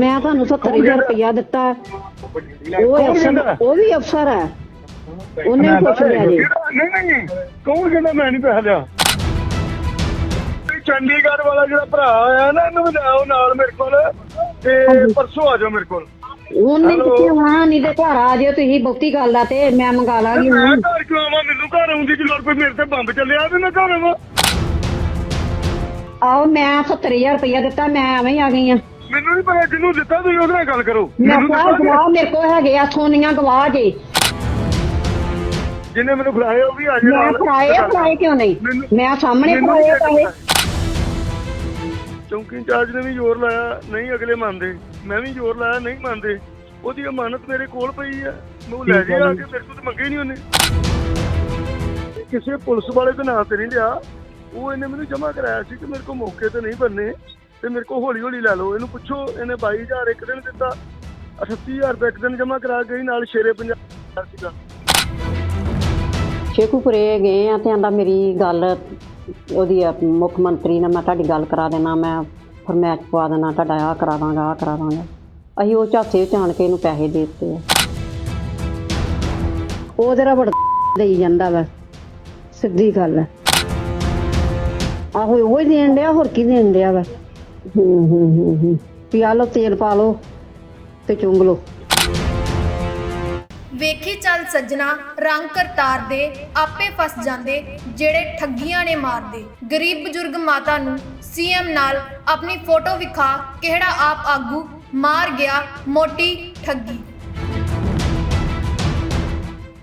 ਮੈਂ ਤੁਹਾਨੂੰ 70000 ਰੁਪਇਆ ਦਿੱਤਾ। ਉਹ ਅਫਸਰ? ਉਹ ਵੀ ਅਫਸਰ ਹੈ। ਉਹਨੇ ਲਿਆ ਜੀ ਕਿਹੜਾ- ਨਹੀਂ ਨਹੀਂ ਕੌਣ ਕਹਿੰਦਾ ਮੈਂ ਨਹੀਂ ਪੈਸਾ ਲਿਆ? ਚੰਡੀਗੜ੍ਹ ਵਾਲਾ ਜਿਹੜਾ ਭਰਾ ਆਇਆ ਨਾ ਇਹਨੂੰ ਵੀ ਲਿਆਓ ਨਾਲ ਮੇਰੇ ਕੋਲ ਤੇ ਪਰਸੋਂ ਆ ਜਾਓ ਮੇਰੇ ਕੋਲ। ਉਹਨੇ। ਕਿੱਥੇ ਆਉਣਾ ਨਹੀਂ ਤੇ ਘਰ ਆ ਜਿਓ ਤੁਸੀਂ ਬਹੁਤੀ ਗੱਲ ਆ ਤੇ ਮੈਂ ਮੰਗਾ ਲਾਂਗੀ ਮੈਂ ਘਰ ਕਿਉਂ ਆਵਾਂ? ਮੈਨੂੰ ਘਰ ਆਉਂਦੀ ਕਿ ਲੋੜ ਪਈ ਮੇਰੇ ਤੇ ਬੰਬ ਚੱਲਿਆ ਤੇ ਮੈਂ ਘਰ ਆਵਾਂ। ਆਓ ਮੈਂ 70000 ਰੁਪਇਆ ਦਿੱਤਾ ਮੈਂ ਐਵੇਂ ਹੀ ਆ ਗਈ ਆ। ਮੈਨੂੰ ਨਹੀਂ ਪਤਾ ਜਿਹਨੂੰ ਦਿੱਤਾ ਤੁਸੀਂ ਉਹਦੇ ਨਾਲ ਗੱਲ ਕਰੋ। ਮੈਂ ਮੈਨੂੰ ਕਿਹਾ ਦਿੱਤਾ ਗਵਾਹ ਮੇਰੇ ਕੋਲ ਹੈਗੇ ਆ ਸੋਨੀਆਂ ਗਵਾਹ ਜੇ। ਜਿਹਨੇ ਮੈਨੂੰ ਖਿਲਾਏ ਉਹ ਵੀ ਆ ਜਾਏ ਮੈਂ ਫੜਾਏ ਆ, ਫੜਾਏ ਕਿਉਂ ਨਹੀਂ? ਮੈਨੂੰ- ਮੈਂ ਸਾਹਮਣੇ ਮੈਨੂੰ ਫੜਾਏ ਆ ਪੈਸੇ। ਚੌਂਕੀ ਇੰਚਾਰਜ ਨੇ ਵੀ ਜ਼ੋਰ ਲਾਇਆ ਨਹੀਂ ਅਗਲੇ ਮੰਨਦੇ। ਮੈਂ ਵੀ ਜ਼ੋਰ ਲਾਇਆ ਨਹੀਂ ਮੰਨਦੇ। ਉਹਦੀ ਅਮਾਨਤ ਮੇਰੇ ਕੋਲ ਪਈ ਹੈ ਮੈਂ ਉਹ ਲੈ ਜੇ ਆ ਕੇ ਮੇਰੇ ਤੋਂ ਤਾਂ ਮੰਗੇ ਨਹੀਂ ਉਹਨੇ। ਕਿਸੇ ਪੁਲਿਸ ਵਾਲੇ ਦੇ ਨਾਂ ਤੇ ਨਹੀਂ ਲਿਆ। ਉਹ ਇਹਨੇ ਮੈਨੂੰ ਜਮ੍ਹਾਂ ਕਰਾਇਆ ਸੀ ਕਿ ਮੇਰੇ ਕੋਲ ਮੌਕੇ ਤੇ ਨਹੀਂ ਬੰਨੇ। ਤੇ ਮੇਰੇ ਕੋਲ ਹੌਲੀ ਹੌਲੀ ਲੈ ਲਓ ਇਹਨੂੰ ਪੁੱਛੋ ਇਹਨੇ 22000 ਇੱਕ ਦਿਨ ਦਿੱਤਾ 38000 ਰੁਪਏ ਇੱਕ ਦਿਨ ਜਮ੍ਹਾਂ ਕਰਾ ਗਈ ਨਾਲ ਸ਼ੇਰੇ ਪੰਜਾਬ ਸੀਗਾ। ਸ਼ੇਖੂਪੁਰੇ ਗਏ ਆ ਤੇ ਆਂਦਾ ਮੇਰੀ ਗੱਲ ਉਹਦੀ ਆ, ਮੁੱਖ ਮੰਤਰੀ ਨਾਲ ਮੈਂ ਤੁਹਾਡੀ ਗੱਲ ਕਰਾ ਦੇਣਾ ਮੈਂ ਫਰਮੈਚ ਪਵਾ ਦੇਣਾ ਤੁਹਾਡਾ ਆ ਕਰਾ ਦਾਂਗਾ ਆ ਕਰਾ ਦਾਂਗਾ। ਅਸੀਂ ਉਹ ਝਾਸੇ ਚ ਕੇ ਇਹਨੂੰ ਪੈਸੇ ਦੇ ਦਿੱਤੇ ਆ। ਉਹ ਤੇਰਾ ਬੜਾ ਦੇਈ ਜਾਂਦਾ ਵਾ ਸਿੱਧੀ ਗੱਲ ਹੈ ਆਹੋ ਉਹ ਹੀ ਦੇਣ ਡਿਆ ਹੋਰ ਕੀ ਦੇਣ ਡਿਆ ਵਾ? ਹੂੰ ਹੂੰ ਹੂੰ ਹੂੰ। ਵੀ ਆਹ ਲਓ, ਤੇਲ ਪਾ ਲਓ ਤੇ ਚੁੰਗ ਲਓ। ਵੇਖੀ ਚੱਲ ਸੱਜਣਾ, ਰੰਗ ਕਰਤਾਰ ਦੇ, ਆਪੇ ਫਸ ਜਾਂਦੇ, ਜਿਹੜੇ ਠੱਗੀਆਂ ਨੇ ਮਾਰਦੇ। ਗਰੀਬ ਬਜ਼ੁਰਗ ਮਾਤਾ ਨੂੰ ਸੀਐਮ ਨਾਲ ਆਪਣੀ ਫੋਟੋ ਵਿਖਾ ਕਿਹੜਾ ਆਪ ਆਗੂ ਮਾਰ ਗਿਆ ਮੋਟੀ ਠੱਗੀ।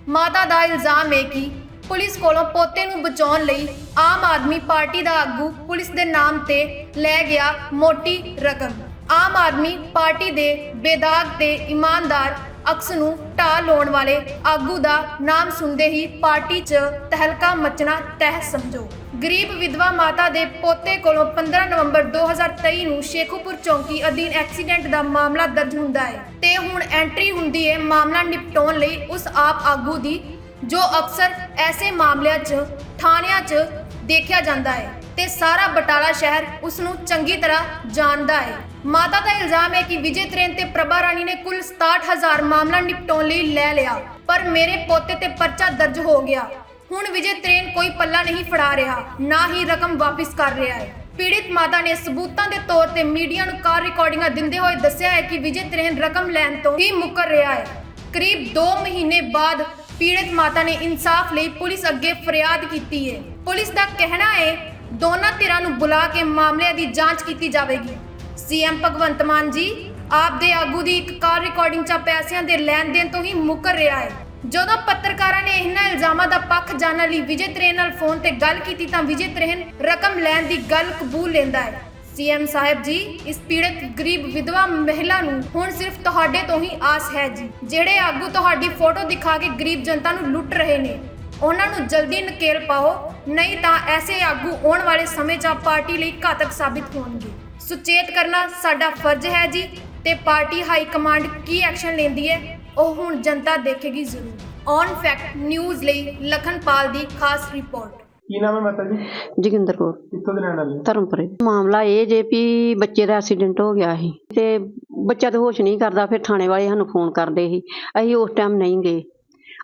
ਮਾਤਾ ਦਾ ਇਲਜ਼ਾਮ ਹੈ ਕਿ ਪੁਲਿਸ ਕੋਲੋਂ ਪੋਤੇ ਨੂੰ ਬਚਾਉਣ ਲਈ ਆਮ ਆਦਮੀ ਪਾਰਟੀ ਦਾ ਆਗੂ ਪੁਲਿਸ ਦੇ ਨਾਮ ਤੇ ਲੈ ਗਿਆ ਮੋਟੀ ਰਕਮ। ਆਮ ਆਦਮੀ ਪਾਰਟੀ ਦੇ ਬੇਦਾਗ ਤੇ ਇਮਾਨਦਾਰ ਅਕਸ ਨੂੰ ਢਾਹ ਲਾਉਣ ਵਾਲੇ ਆਗੂ ਦਾ ਨਾਮ ਸੁਣਦੇ ਹੀ ਪਾਰਟੀ 'ਚ ਤਹਿਲਕਾ ਮਚਣਾ ਤਹਿ ਸਮਝੋ। ਗਰੀਬ ਵਿਧਵਾ ਮਾਤਾ ਦੇ ਪੋਤੇ ਕੋਲੋਂ 15 ਨਵੰਬਰ 2023 ਨੂੰ ਸ਼ੇਖੂਪੁਰ ਚੌਂਕੀ ਅਧੀਨ ਐਕਸੀਡੈਂਟ ਦਾ ਮਾਮਲਾ ਦਰਜ ਹੁੰਦਾ ਹੈ ਤੇ ਹੁਣ ਐਂਟਰੀ ਹੁੰਦੀ ਹੈ ਮਾਮਲਾ ਨਿਪਟਾਉਣ ਲਈ ਉਸ ਆਪ ਆਗੂ ਦੀ ਜੋ ਅਕਸਰ ਐਸੇ ਮਾਮਲਿਆਂ 'ਚ, ਥਾਣਿਆਂ 'ਚ ਦੇਖਿਆ ਜਾਂਦਾ ਹੈ ਤੇ ਸਾਰਾ ਬਟਾਲਾ ਸ਼ਹਿਰ ਉਸ ਨੂੰ ਚੰਗੀ ਤਰ੍ਹਾਂ ਜਾਣਦਾ ਹੈ। ਮਾਤਾ ਦਾ ਇਲਜ਼ਾਮ ਹੈ ਕਿ ਵਿਜੇ ਤ੍ਰੇਨ ਤੇ ਪ੍ਰਭਾ ਰਾਣੀ ਨੇ ਕੁੱਲ 67000 ਮਾਮਲਾ ਨਿਪਟਾਉਣ ਲਈ ਲੈ ਲਿਆ, ਪਰ ਮੇਰੇ ਪੋਤੇ ਤੇ ਪਰਚਾ ਦਰਜ ਹੋ ਗਿਆ। ਹੁਣ ਵਿਜੇ ਤ੍ਰੇਨ ਕੋਈ ਪੱਲਾ ਨਹੀਂ ਫੜਾ ਰਿਹਾ, ਨਾ ਹੀ ਰਕਮ ਵਾਪਸ ਕਰ ਰਿਹਾ ਹੈ। ਪੀੜਿਤ ਮਾਤਾ ਨੇ ਸਬੂਤਾਂ ਦੇ ਤੌਰ ਤੇ ਮੀਡੀਆ ਨੂੰ ਕਾਰ ਰਿਕਾਰਡਿੰਗਾਂ ਦਿੰਦੇ ਹੋਏ ਦੱਸਿਆ ਹੈ ਕਿ ਵਿਜੇ ਤ੍ਰੇਨ ਰਕਮ ਲੈਣ ਤੋਂ ਹੀ ਮੁੱਕਰ ਰਿਹਾ ਹੈ। ਕਰੀਬ 2 ਮਹੀਨੇ ਬਾਅਦ ਪੀੜਤ ਮਾਤਾ ਨੇ ਇਨਸਾਫ ਲਈ ਪੁਲਿਸ ਅੱਗੇ ਫਰਿਆਦ ਕੀਤੀ ਹੈ। ਪੁਲਿਸ ਦਾ ਕਹਿਣਾ ਹੈ, ਦੋਨਾਂ ਧਿਰਾਂ ਨੂੰ ਬੁਲਾ ਕੇ ਮਾਮਲੇ ਦੀ ਜਾਂਚ ਕੀਤੀ ਜਾਵੇਗੀ। ਸੀਐਮ ਭਗਵੰਤ ਮਾਨ ਜੀ, ਆਪ ਦੇ ਆਗੂ ਦੀ ਇੱਕ ਕਾਰ ਰਿਕਾਰਡਿੰਗ 'ਚ ਪੈਸਿਆਂ ਦੇ ਲੈਣ ਦੇਣ ਤੋਂ ਹੀ ਮੁਕਰ ਰਿਹਾ ਹੈ। ਜਦੋਂ ਪੱਤਰਕਾਰਾਂ ਨੇ ਇਹਨਾਂ ਇਲਜ਼ਾਮਾਂ ਦਾ ਪੱਖ ਜਾਣਨ ਲਈ ਵਿਜੇ ਤ੍ਰੇਨ ਨਾਲ ਫੋਨ ਤੇ ਗੱਲ ਕੀਤੀ ਤਾਂ ਵਿਜੇ ਤ੍ਰੇਨ ਰਕਮ ਲੈਣ ਦੀ ਗੱਲ ਕਬੂਲ ਲੈਂਦਾ ਹੈ। ਸੀਐਮ ਸਾਹਿਬ ਜੀ, ਇਸ ਪੀੜਤ ਗਰੀਬ ਵਿਧਵਾ ਮਹਿਲਾ ਨੂੰ ਹੁਣ ਸਿਰਫ ਤੁਹਾਡੇ ਤੋਂ ਹੀ ਆਸ ਹੈ ਜੀ, ਜਿਹੜੇ ਆਗੂ ਤੁਹਾਡੀ ਫੋਟੋ ਦਿਖਾ ਕੇ ਗਰੀਬ ਜਨਤਾ ਨੂੰ ਲੁੱਟ ਰਹੇ ਨੇ। ਉਹਨਾਂ ਨੂੰ ਜਲਦੀ ਨਕੇਲ ਪਾਓ, ਨਹੀਂ ਤਾਂ ਐਸੇ ਆਗੂ ਆਉਣ ਵਾਲੇ ਸਮੇਂ 'ਚ ਆਪ ਪਾਰਟੀ ਲਈ ਘਾਤਕ ਸਾਬਿਤ ਹੋਣਗੇ। ਸੁਚੇਤ ਕਰਨਾ ਸਾਡਾ ਫਰਜ਼ ਹੈ ਜੀ, ਤੇ ਪਾਰਟੀ ਹਾਈ ਕਮਾਂਡ ਕੀ ਐਕਸ਼ਨ ਲੈਂਦੀ ਹੈ, ਉਹ ਹੁਣ ਜਨਤਾ ਦੇਖੇਗੀ ਜ਼ਰੂਰ। ਔਨ ਫੈਕਟ ਨਿਊਜ਼ ਲਈ ਲਖਨਪਾਲ ਦੀ ਖਾਸ ਰਿਪੋਰਟ। ਕੀ ਨਾਮ ਹੈ ਮਾਤਾ ਜੀ? ਜੋਗਿੰਦਰ ਕੌਰ। ਕਿੱਥੋਂ ਦੇ ਰਹਿਣ ਵਾਲੇ ਹੋ? ਧਰਮਪੁਰੇ। ਮਾਮਲਾ ਇਹ ਜੇ ਵੀ ਬੱਚੇ ਦਾ ਐਕਸੀਡੈਂਟ ਹੋ ਗਿਆ ਸੀ ਤੇ ਬੱਚਾ ਤੇ ਹੋਸ਼ ਨਹੀਂ ਕਰਦਾ ਫਿਰ ਥਾਣੇ ਵਾਲੇ ਸਾਨੂੰ ਫੋਨ ਕਰਦੇ ਸੀ। ਅਸੀਂ ਉਸ ਟਾਈਮ ਨਹੀਂ ਗਏ।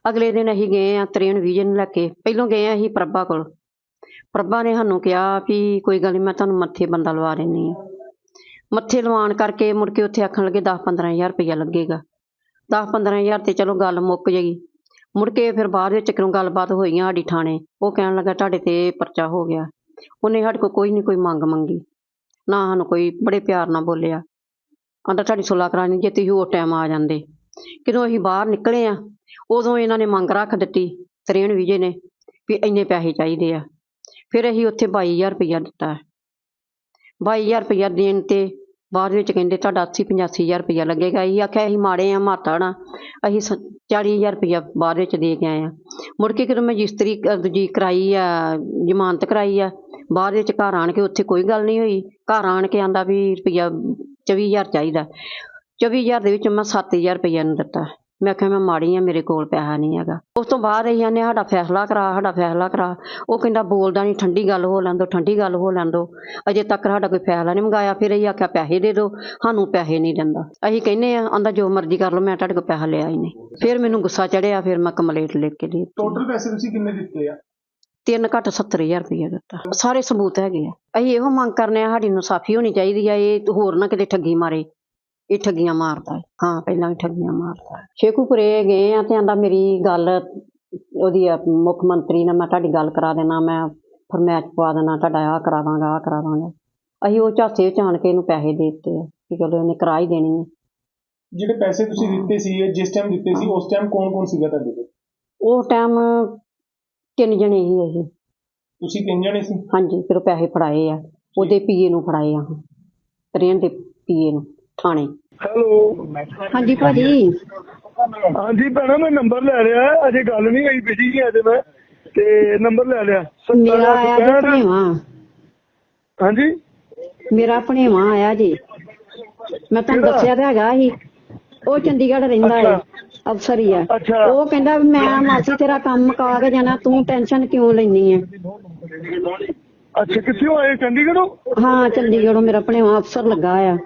ਅਗਲੇ ਦਿਨ ਅਸੀਂ ਗਏ ਆ ਤ੍ਰੇਨ ਵਿਜਨ ਲੈ ਕੇ। ਪਹਿਲੋਂ ਗਏ ਆ ਅਸੀਂ ਪ੍ਰਭਾ ਕੋਲ। ਪ੍ਰਭਾ ਨੇ ਸਾਨੂੰ ਕਿਹਾ ਵੀ ਕੋਈ ਗੱਲ ਨਹੀਂ ਮੈਂ ਤੁਹਾਨੂੰ ਮੱਥੇ ਬੰਦਾ ਲਵਾ ਦਿੰਨੀ ਆ। ਮੱਥੇ ਲਵਾਉਣ ਕਰਕੇ ਮੁੜ ਕੇ ਉੱਥੇ ਆਖਣ ਲੱਗੇ 10 15000 ਰੁਪਇਆ ਲੱਗੇਗਾ। 10 15000 ਤੇ ਚਲੋ ਗੱਲ ਮੁੱਕ ਜੇਗੀ। ਮੁੜ ਕੇ ਫਿਰ ਬਾਅਦ ਵਿੱਚ ਕਿਉਂ ਗੱਲਬਾਤ ਹੋਈਆਂ ਸਾਡੀ ਥਾਣੇ। ਉਹ ਕਹਿਣ ਲੱਗਾ, ਤੁਹਾਡੇ ਤੇ ਪਰਚਾ ਹੋ ਗਿਆ। ਉਹਨੇ ਸਾਡੇ ਕੋਲ ਕੋਈ ਨਹੀਂ ਕੋਈ ਮੰਗ ਮੰਗੀ। ਨਾ ਸਾਨੂੰ ਕੋਈ ਬੜੇ ਪਿਆਰ ਨਾਲ ਬੋਲਿਆ। ਆਂਦਾ, ਤੁਹਾਡੀ ਸੁਲਾ ਕਰਾਣੀ ਜੇ ਤੁਸੀਂ ਉਹ ਟਾਈਮ ਆ ਜਾਂਦੇ। ਕਿਦੋਂ ਅਸੀਂ ਬਾਹਰ ਨਿਕਲੇ ਆ, ਉਦੋਂ ਇਹਨਾਂ ਨੇ ਮੰਗ ਰੱਖ ਦਿੱਤੀ ਤਰੇਣ ਵਿਜੇ ਨੇ ਵੀ ਇੰਨੇ ਪੈਸੇ ਚਾਹੀਦੇ ਆ। ਫਿਰ ਅਸੀਂ ਉੱਥੇ 22000 ਰੁਪਇਆ ਦਿੱਤਾ। 22000 ਰੁਪਇਆ ਦੇਣ ਤੇ ਬਾਅਦ ਵਿੱਚ ਕਹਿੰਦੇ ਤੁਹਾਡਾ 80 85000 ਰੁਪਇਆ ਲੱਗੇਗਾ। ਅਸੀਂ ਆਖਿਆ, ਅਸੀਂ ਮਾੜੇ ਆ ਮਾਤੜ ਆ ਅਸੀਂ ਸ- 40000 ਰੁਪਇਆ ਬਾਅਦ ਵਿੱਚ ਦੇ ਕੇ ਆਏ ਆ। ਮੁੜ ਕੇ ਜਦੋਂ ਮੈਂ ਰਜਿਸਟਰੀ ਦੂਜੀ ਕਰਾਈ ਆ, ਜ਼ਮਾਨਤ ਕਰਾਈ ਆ, ਬਾਅਦ ਵਿੱਚ ਘਰ ਆਣ ਕੇ ਉੱਥੇ ਕੋਈ ਗੱਲ ਨਹੀਂ ਹੋਈ। ਘਰ ਆਣ ਕੇ ਆਂਦਾ ਵੀ ਰੁਪਇਆ 24000 ਚਾਹੀਦਾ। 24000 ਦੇ ਵਿੱਚ ਮੈਂ 7000 ਰੁਪਇਆ ਨੂੰ ਦਿੱਤਾ। ਮੈਂ ਕਿਹਾ ਮੈਂ ਮਾੜੀ ਆ ਮੇਰੇ ਕੋਲ ਪੈਸਾ ਨਹੀਂ ਹੈਗਾ। ਉਸ ਤੋਂ ਬਾਅਦ ਅਸੀਂ ਆਨੇ ਸਾਡਾ ਫੈਸਲਾ ਕਰਾ ਸਾਡਾ ਫੈਸਲਾ ਕਰਾ। ਉਹ ਕਹਿੰਦਾ ਬੋਲਦਾ ਨਹੀਂ ਠੰਡੀ ਗੱਲ ਹੋ ਲੈਣ ਦੋ ਠੰਡੀ ਗੱਲ ਹੋ ਲੈਣ ਦੋ। ਅਜੇ ਤੱਕ ਸਾਡਾ ਕੋਈ ਫੈਸਲਾ ਨਹੀਂ ਮੰਗਾਇਆ। ਫਿਰ ਅਸੀਂ ਆਖਿਆ ਪੈਸੇ ਦੇ ਦਿਓ ਸਾਨੂੰ ਪੈਸੇ ਨਹੀਂ ਦਿੰਦਾ। ਅਸੀਂ ਕਹਿੰਨੇ ਆ ਆਂਦਾ ਜੋ ਮਰਜ਼ੀ ਕਰ ਲਓ ਮੈਂ ਤੁਹਾਡੇ ਕੋਲ ਪੈਸਾ ਲਿਆ ਹੀ ਨਹੀਂ। ਫਿਰ ਮੈਨੂੰ ਗੁੱਸਾ ਚੜਿਆ ਫਿਰ ਮੈਂ ਕੰਪਲੇਂਟ ਲਿਖ ਕੇ ਦੇ ਟੋਟਲ ਪੈਸੇ ਤੁਸੀਂ ਕਿੰਨੇ ਦਿੱਤੇ ਆ? ਤਿੰਨ ਘੱਟ 70000 ਰੁਪਏ ਦਿੱਤਾ। ਸਾਰੇ ਸਬੂਤ ਹੈਗੇ ਆ। ਅਸੀਂ ਇਹੋ ਮੰਗ ਕਰਨੇ ਆ ਸਾਡੀ ਇਨਸਾਫੀ ਹੋਣੀ ਚਾਹੀਦੀ ਆ ਇਹ ਹੋਰ ਨਾ ਕਿਤੇ ਠੱਗੀ ਮਾਰੇ। ਇਹ ਠੱਗੀਆਂ ਮਾਰਦਾ ਹੈ। ਹਾਂ ਪਹਿਲਾਂ ਵੀ ਠੱਗੀਆਂ ਮਾਰਦਾ ਹੈ। ਸ਼ੇਖੂਪੁਰੇ ਗਏ ਆ ਤੇ ਆਂਦਾ ਮੇਰੀ ਗੱਲ ਉਹਦੀ ਆ, ਮੁੱਖ ਮੰਤਰੀ ਨਾਲ ਮੈਂ ਤੁਹਾਡੀ ਗੱਲ ਕਰਾ ਦੇਣਾ ਮੈਂ ਫਰਮੈਚ ਪਵਾ ਦੇਣਾ ਤੁਹਾਡਾ ਆਹ ਕਰਾ ਦਾਂਗਾ ਆਹ ਕਰਾ ਦਾਂਗਾ। ਅਸੀਂ ਉਹ ਝਾਸੇ ਚ ਆਣ ਕੇ ਇਹਨੂੰ ਪੈਸੇ ਦੇ ਦਿੱਤੇ ਆ ਕਿ ਚਲੋ ਇਹਨੇ ਕਰਾ ਹੀ ਦੇਣੀ ਹੈ ਜਿਹੜੇ ਪੈਸੇ ਤੁਸੀਂ ਦਿੱਤੇ ਸੀ ਜਿਸ ਟਾਈਮ ਦਿੱਤੇ ਸੀ ਉਸ ਟਾਈਮ ਕੌਣ ਕੌਣ ਸੀਗਾ ਤੁਹਾਡੇ ਕੋਲ? ਉਹ ਟਾਈਮ ਤਿੰਨ ਜਣੇ ਹੀ ਇਹ। ਤੁਸੀਂ ਤਿੰਨ ਜਣੇ ਸੀ? ਹਾਂਜੀ ਫਿਰ ਉਹ ਪੈਸੇ ਫੜਾਏ ਆ। ਉਹਦੇ ਪੀਏ ਨੂੰ ਫੜਾਏ ਆ। ਟ੍ਰੇਨ ਦੇ ਪੀਏ ਨੂੰ। ਥਾਣੇ। ਹੈਲੋ। ਹਾਂਜੀ ਭਾਜੀ। ਹਾਂਜੀ ਭੈਣਾ ਮੈਂ ਨੰਬਰ ਲੈ ਲਿਆ ਅਜੇ ਗੱਲ ਨਹੀਂ ਹੋਈ ਬਿਜ਼ੀ ਹੈ ਅਜੇ ਮੈਂ ਤੇ ਨੰਬਰ ਲੈ ਲਿਆ। ਮੇਰਾ ਆਇਆ ਜੀ 67 ਭਣੇਵਾ। ਹਾਂਜੀ? ਮੇਰਾ ਭਣੇਵਾ ਆਇਆ ਜੀ। ਮੈਂ ਤੁਹਾਨੂੰ ਦੱਸਿਆ ਤਾਂ ਹੈਗਾ ਸੀ। ਉਹ ਚੰਡੀਗੜ੍ਹ ਰਹਿੰਦਾ ਹੈ ਅਫਸਰ ਹੀ ਆ। ਅੱਛਾ। ਉਹ ਕਹਿੰਦਾ ਵੀ ਮੈਂ ਮਾਸੀ ਤੇਰਾ ਕੰਮ ਮੁਕਾ ਕੇ ਜਾਣਾ ਤੂੰ ਟੈਨਸ਼ਨ ਕਿਉਂ ਲੈਣੀ ਹੈ ਅੱਛਾ ਕਿੱਥੋਂ ਆਏ? ਚੰਡੀਗੜ੍ਹੋਂ? ਹਾਂ ਚੰਡੀਗੜ੍ਹੋਂ ਮੇਰਾ ਭਣੇਵਾ ਅਫਸਰ ਲੱਗਾ ਆ।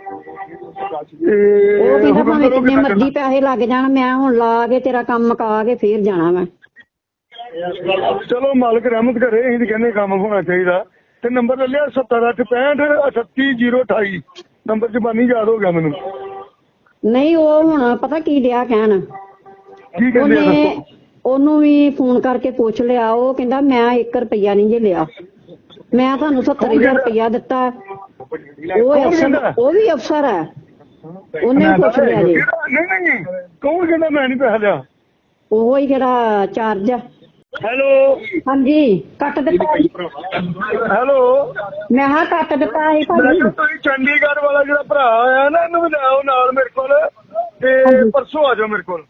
ਉਹ ਕਹਿੰਦਾ ਭਾਵੇਂ ਕਿੰਨੇ ਮਰਜ਼ੀ ਪੈਸੇ ਲੱਗ ਜਾਣ ਮੈਂ ਹੁਣ ਲਾ ਕੇ ਤੇਰਾ ਕੰਮ ਮੁਕਾ ਕੇ ਫੇਰ ਜਾਣਾ ਮੈਂ? ਚਲੋ ਮਾਲਕ ਰਹਿਮਤ ਕਰੇ ਅਸੀਂ ਤਾਂ ਕਹਿੰਦੇ ਕੰਮ ਹੋਣਾ ਚਾਹੀਦਾ। ਤੇ ਨੰਬਰ ਲੈ ਲਿਆ 7765 ਨੰਬਰ ਜ਼ਬਾਨੀ ਯਾਦ ਹੋ ਗਿਆ ਮੈਨੂੰ। ਨਹੀਂ ਉਹ ਹੁਣ ਪਤਾ ਕੀ ਡਿਆ ਕਹਿਣ? ਕੀ ਕਹਿੰਦੇ ਉਹਨੇ ਵੀ ਫੋਨ ਕਰਕੇ ਪੁੱਛ ਲਿਆ ਉਹ ਕਹਿੰਦਾ ਮੈਂ 1 ਰੁਪਿਆ ਨਹੀਂ ਜੇ ਲਿਆ। ਮੈਂ ਤੁਹਾਨੂੰ 70000 ਰੁਪਇਆ ਦਿੱਤਾ। ਉਹ? ਉਹ ਵੀ ਅਫਸਰ ਹੈ। ਉਹਨੇ ਲਿਆ ਜੀ ਕਿਹੜਾ- ਨਹੀਂ ਨਹੀਂ ਕੌਣ ਕਹਿੰਦਾ ਮੈਂ ਨਹੀਂ ਪੈਸਾ ਲਿਆ? ਉਹ ਹੀ ਜਿਹੜਾ ਚਾਰਜ ਆ। ਹੈਲੋ। ਹਾਂਜੀ ਕੱਟ ਦਿੱਤਾ। ਹੈਲੋ। ਮੈਂ ਹਾਂ ਕੱਟ ਦਿੱਤਾ ਸੀ ਭਾਜੀ। ਤੁਸੀਂ ਚੰਡੀਗੜ੍ਹ ਵਾਲਾ ਜਿਹੜਾ ਭਰਾ ਆਇਆ ਨਾ ਇਹਨੂੰ ਵੀ ਲਿਆਓ ਨਾਲ ਮੇਰੇ ਕੋਲ ਤੇ ਪਰਸੋਂ ਆ ਜਾਓ ਮੇਰੇ ਕੋਲ।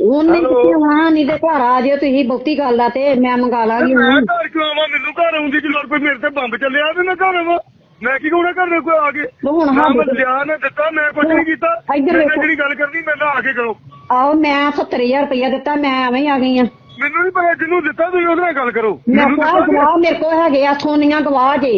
ਉਹਨੇ। ਕਿਹਾ ਹਾਂ ਨਹੀਂ ਤੇ ਘਰ ਆ ਜਿਓ ਤੁਸੀਂ ਬਹੁਤੀ ਗੱਲ ਆ ਤੇ ਮੈਂ ਮੰਗਾ ਲਾਂਗੀ ਮੈਂ ਘਰ ਕਿਉਂ ਆਵਾਂ? ਮੈਨੂੰ ਘਰ ਆਉਂਦੀ ਕਿ ਲੋੜ ਕੋਈ ਮੇਰੇ ਤੇ ਬੰਬ ਚੱਲਿਆ ਤੇ ਮੈਂ ਘਰ ਆਵਾਂ। ਮੈਂ ਕੀ ਕਹਣਾ ਘਰ ਕੋਈ ਆ ਕੇ? ਤੇ ਹੁਣ ਨਾ ਸਾਡੇ ਮੈਂ ਲਿਆ ਨਾ ਦਿੱਤਾ ਮੈਂ ਕੁਝ ਨਹੀਂ ਕੀਤਾ। ਇੱਧਰ ਮੈਂ ਵੇਖੋ। ਜਿਹੜੀ ਗੱਲ ਕਰਨੀ ਮੈਂ ਆ ਕੇ ਕਰੋ। ਆਓ ਮੈਂ 70000 ਰੁਪਇਆ ਦਿੱਤਾ ਮੈਂ ਐਵੇਂ ਹੀ ਆ ਗਈ ਆ। ਮੈਨੂੰ ਨਹੀਂ ਪਤਾ ਜਿਹਨੂੰ ਦਿੱਤਾ ਤੁਸੀਂ ਉਹਦੇ ਨਾਲ ਗੱਲ ਕਰੋ। ਮੈਂ ਮੈਨੂੰ ਦਿੱਤਾ ਗਵਾਹ ਮੇਰੇ ਕੋਲ ਹੈਗੇ ਆ ਸੋਨੀਆਂ ਗਵਾਹ ਜੇ।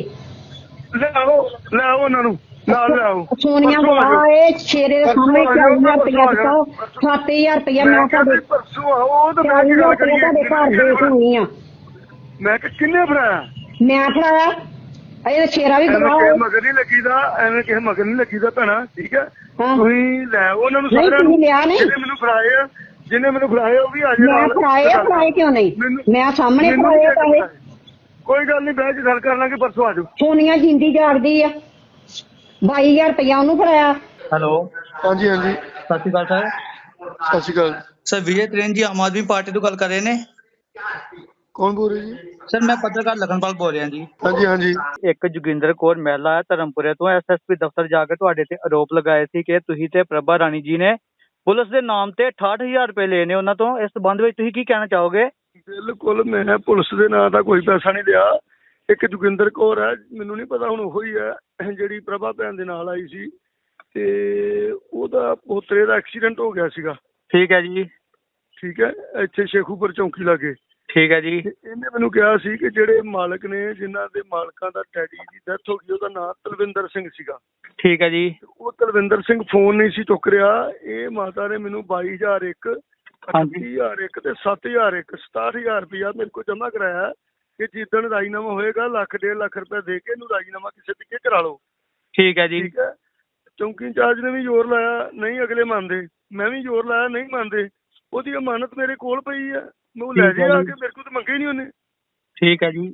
ਲੈ ਆਓ ਲੈ ਆਓ ਉਹਨਾਂ ਨੂੰ। ਨਾਲ ਲੈ ਆਓ। ਸੋਨੀਆਂ ਪਰਸੋਂ ਆ ਜਾਓ। ਗਵਾਹ ਇਹ ਸ਼ੇਰੇ ਦੇ ਸਾਹਮਣੇ ਪਰਸੋਂ ਆ ਜਾਓ, 40000 ਰੁਪਇਆ ਪਰਸੋਂ ਆ ਦਿੱਤਾ। 7000 ਰੁਪਇਆ ਮੈਂ ਮੈਂ ਤੁਹਾਡੇ ਕਹਿੰਦਾ ਪਰਸੋਂ ਆਓ ਤੇ ਮੈਂ ਕੀ 4000 ਗੱਲ ਰੁਪਇਆ ਤੁਹਾਡੇ ਘਰ ਦੇ ਕਰੀਏ ਹੋਣੀ ਆ। ਮੈਂ ਕਿ ਕਿੰਨੇ ਫੜਾਇਆ ਮੈਂ ਫੜਾਇਆ ਇਹ ਸ਼ੇਰਾ ਵੀ ਐਵੇਂ ਗਵਾਹ ਹੈ। ਮਗਰ ਨਹੀਂ ਲੱਗੀਦਾ ਐਵੇਂ ਕਿਸੇ ਮਗਰ ਨਹੀਂ ਲੱਗੀਦਾ ਭੈਣਾ ਠੀਕ ਹੈ। ਤੁਸੀਂ ਲੈ ਉਹਨਾਂ ਨੂੰ ਨਹੀਂ, ਸਾਰਿਆਂ ਨਹੀਂ। ਜਿਹਨੇ ਮੈਨੂੰ ਫੜਾਏ ਆ ਜਿਹਨੇ ਮੈਨੂੰ ਫੜਾਏ ਉਹ ਵੀ ਆ ਜਾਣ ਮੈਂ ਫੜਾਏ ਆ ਫੜਾਏ ਕਿਉਂ ਨਹੀਂ? ਮੈਂ ਸਾਹਮਣੇ ਫੜਾਏ ਪੈਸੇ। ਕੋਈ ਗੱਲ ਨਹੀਂ ਬਹਿ ਕੇ ਗੱਲ ਕਰ ਲਾਂਗੇ ਪਰਸੋਂ ਆ ਜਾਓ। ਸੋਨੀਆ ਜਿੰਦੀ ਜਾਗਦੀ ਆ। 22000 ਰੁਪਇਆ ਉਹਨੂੰ ਫੜਾਇਆ। ਹੈਲੋ। ਹਾਂਜੀ ਹਾਂਜੀ। ਸਤਿ ਸ਼੍ਰੀ ਅਕਾਲ ਸਰ। ਸਤਿ ਸ਼੍ਰੀ ਅਕਾਲ। ਸਰ ਵਿਜੇ ਤ੍ਰਿਨ ਜੀ ਆਮ ਆਦਮੀ ਪਾਰਟੀ ਤੋਂ ਗੱਲ ਕਰ ਰਹੇ ਨੇ? ਕੌਣ ਬੋਲ ਰਹੇ ਜੀ? ਸਰ ਮੈਂ ਪੱਤਰਕਾਰ ਲਖਨਪਾਲ ਬੋਲ ਰਿਹਾ ਜੀ। ਹਾਂਜੀ ਹਾਂਜੀ। ਇੱਕ ਜੋਗਿੰਦਰ ਕੌਰ ਮਹਿਲਾ ਹੈ ਧਰਮਪੁਰੇ ਤੋਂ ਐਸਐਸਪੀ ਦਫ਼ਤਰ ਜਾ ਕੇ ਤੁਹਾਡੇ ਤੇ ਆਰੋਪ ਲਗਾਏ ਸੀ ਕਿ ਤੁਸੀਂ ਤੇ ਪ੍ਰਭਾ ਰਾਣੀ ਜੀ ਨੇ ਪੁਲਿਸ ਦੇ ਨਾਮ ਤੇ 68000 ਰੁਪਏ ਲਏ ਨੇ। ਉਹਨਾਂ ਤੋਂ ਇਸ ਸੰਬੰਧ ਵਿੱਚ ਤੁਸੀਂ ਕੀ ਕਹਿਣਾ ਚਾਹੋਗੇ? ਬਿਲਕੁਲ ਮੈਂ ਪੁਲਿਸ ਦੇ ਨਾਂ ਦਾ ਕੋਈ ਪੈਸਾ ਨਹੀਂ ਲਿਆ। ਇੱਕ ਜੋਗਿੰਦਰ ਕੌਰ ਹੈ ਮੈਨੂੰ ਨਹੀਂ ਪਤਾ ਹੁਣ ਉਹੀ ਹੈ ਜਿਹੜੀ ਪ੍ਰਭਾ ਭੈਣ ਦੇ ਨਾਲ ਆਈ ਸੀ। ਤੇ ਉਹਦਾ ਪੋਤਰੇ ਦਾ ਐਕਸੀਡੈਂਟ ਹੋ ਗਿਆ ਸੀਗਾ। ਠੀਕ ਹੈ ਜੀ। ਠੀਕ ਹੈ ਇੱਥੇ ਸ਼ੇਖੂਪੁਰ ਚੌਂਕੀ ਲਾਗੇ। ਠੀਕ ਹੈ ਜੀ। ਤੇ ਇਹਨੇ ਮੈਨੂੰ ਕਿਹਾ ਸੀ ਕਿ ਜਿਹੜੇ ਮਾਲਕ ਨੇ ਜਿਨ੍ਹਾਂ ਦੇ ਮਾਲਕਾਂ ਦਾ ਡੈਡੀ ਦੀ ਡੈਥ ਹੋ ਗਈ ਉਹਦਾ ਨਾਮ ਤਲਵਿੰਦਰ ਸਿੰਘ ਸੀਗਾ। ਠੀਕ ਹੈ ਜੀ। ਤੇ ਉਹ ਤਲਵਿੰਦਰ ਸਿੰਘ ਫੋਨ ਨਹੀਂ ਸੀ ਚੁੱਕ ਰਿਹਾ। ਇਹ ਮਾਤਾ ਨੇ ਮੈਨੂੰ 22001 ਹਾਂਜੀ। 38001 ਤੇ 7001 67000 ਰੁਪਇਆ ਮੇਰੇ ਕੋਲ ਜਮ੍ਹਾਂ ਕਰਾਇਆ ਕਿ ਜਿੱਦਣ ਰਾਜੀਨਾਮਾ ਹੋਏਗਾ ਲੱਖ ਡੇਢ ਲੱਖ ਰੁਪਏ ਦੇ ਕੇ ਇਹਨੂੰ ਰਾਜੀਨਾਮਾ ਕਿਸੇ ਤਰੀਕੇ ਕਰਾ ਲਓ। ਠੀਕ ਹੈ ਜੀ। ਠੀਕ ਹੈ। ਚੌਂਕੀ ਇੰਚਾਰਜ ਨੇ ਵੀ ਜ਼ੋਰ ਲਾਇਆ ਨਹੀਂ ਅਗਲੇ ਮੰਨਦੇ। ਮੈਂ ਵੀ ਜ਼ੋਰ ਲਾਇਆ ਨਹੀਂ ਮੰਨਦੇ। ਉਹਦੀ ਅਮਾਨਤ ਮੇਰੇ ਕੋਲ ਪਈ ਹੈ। ਮੈਂ ਉਹ ਲੈ ਠੀਕ ਹੈ ਜੇ ਆ ਜੀ। ਕੇ ਮੇਰੇ ਕੋਲ ਤਾਂ ਮੰਗੇ ਨਹੀਂ ਉਹਨੇ। ਠੀਕ ਹੈ ਜੀ।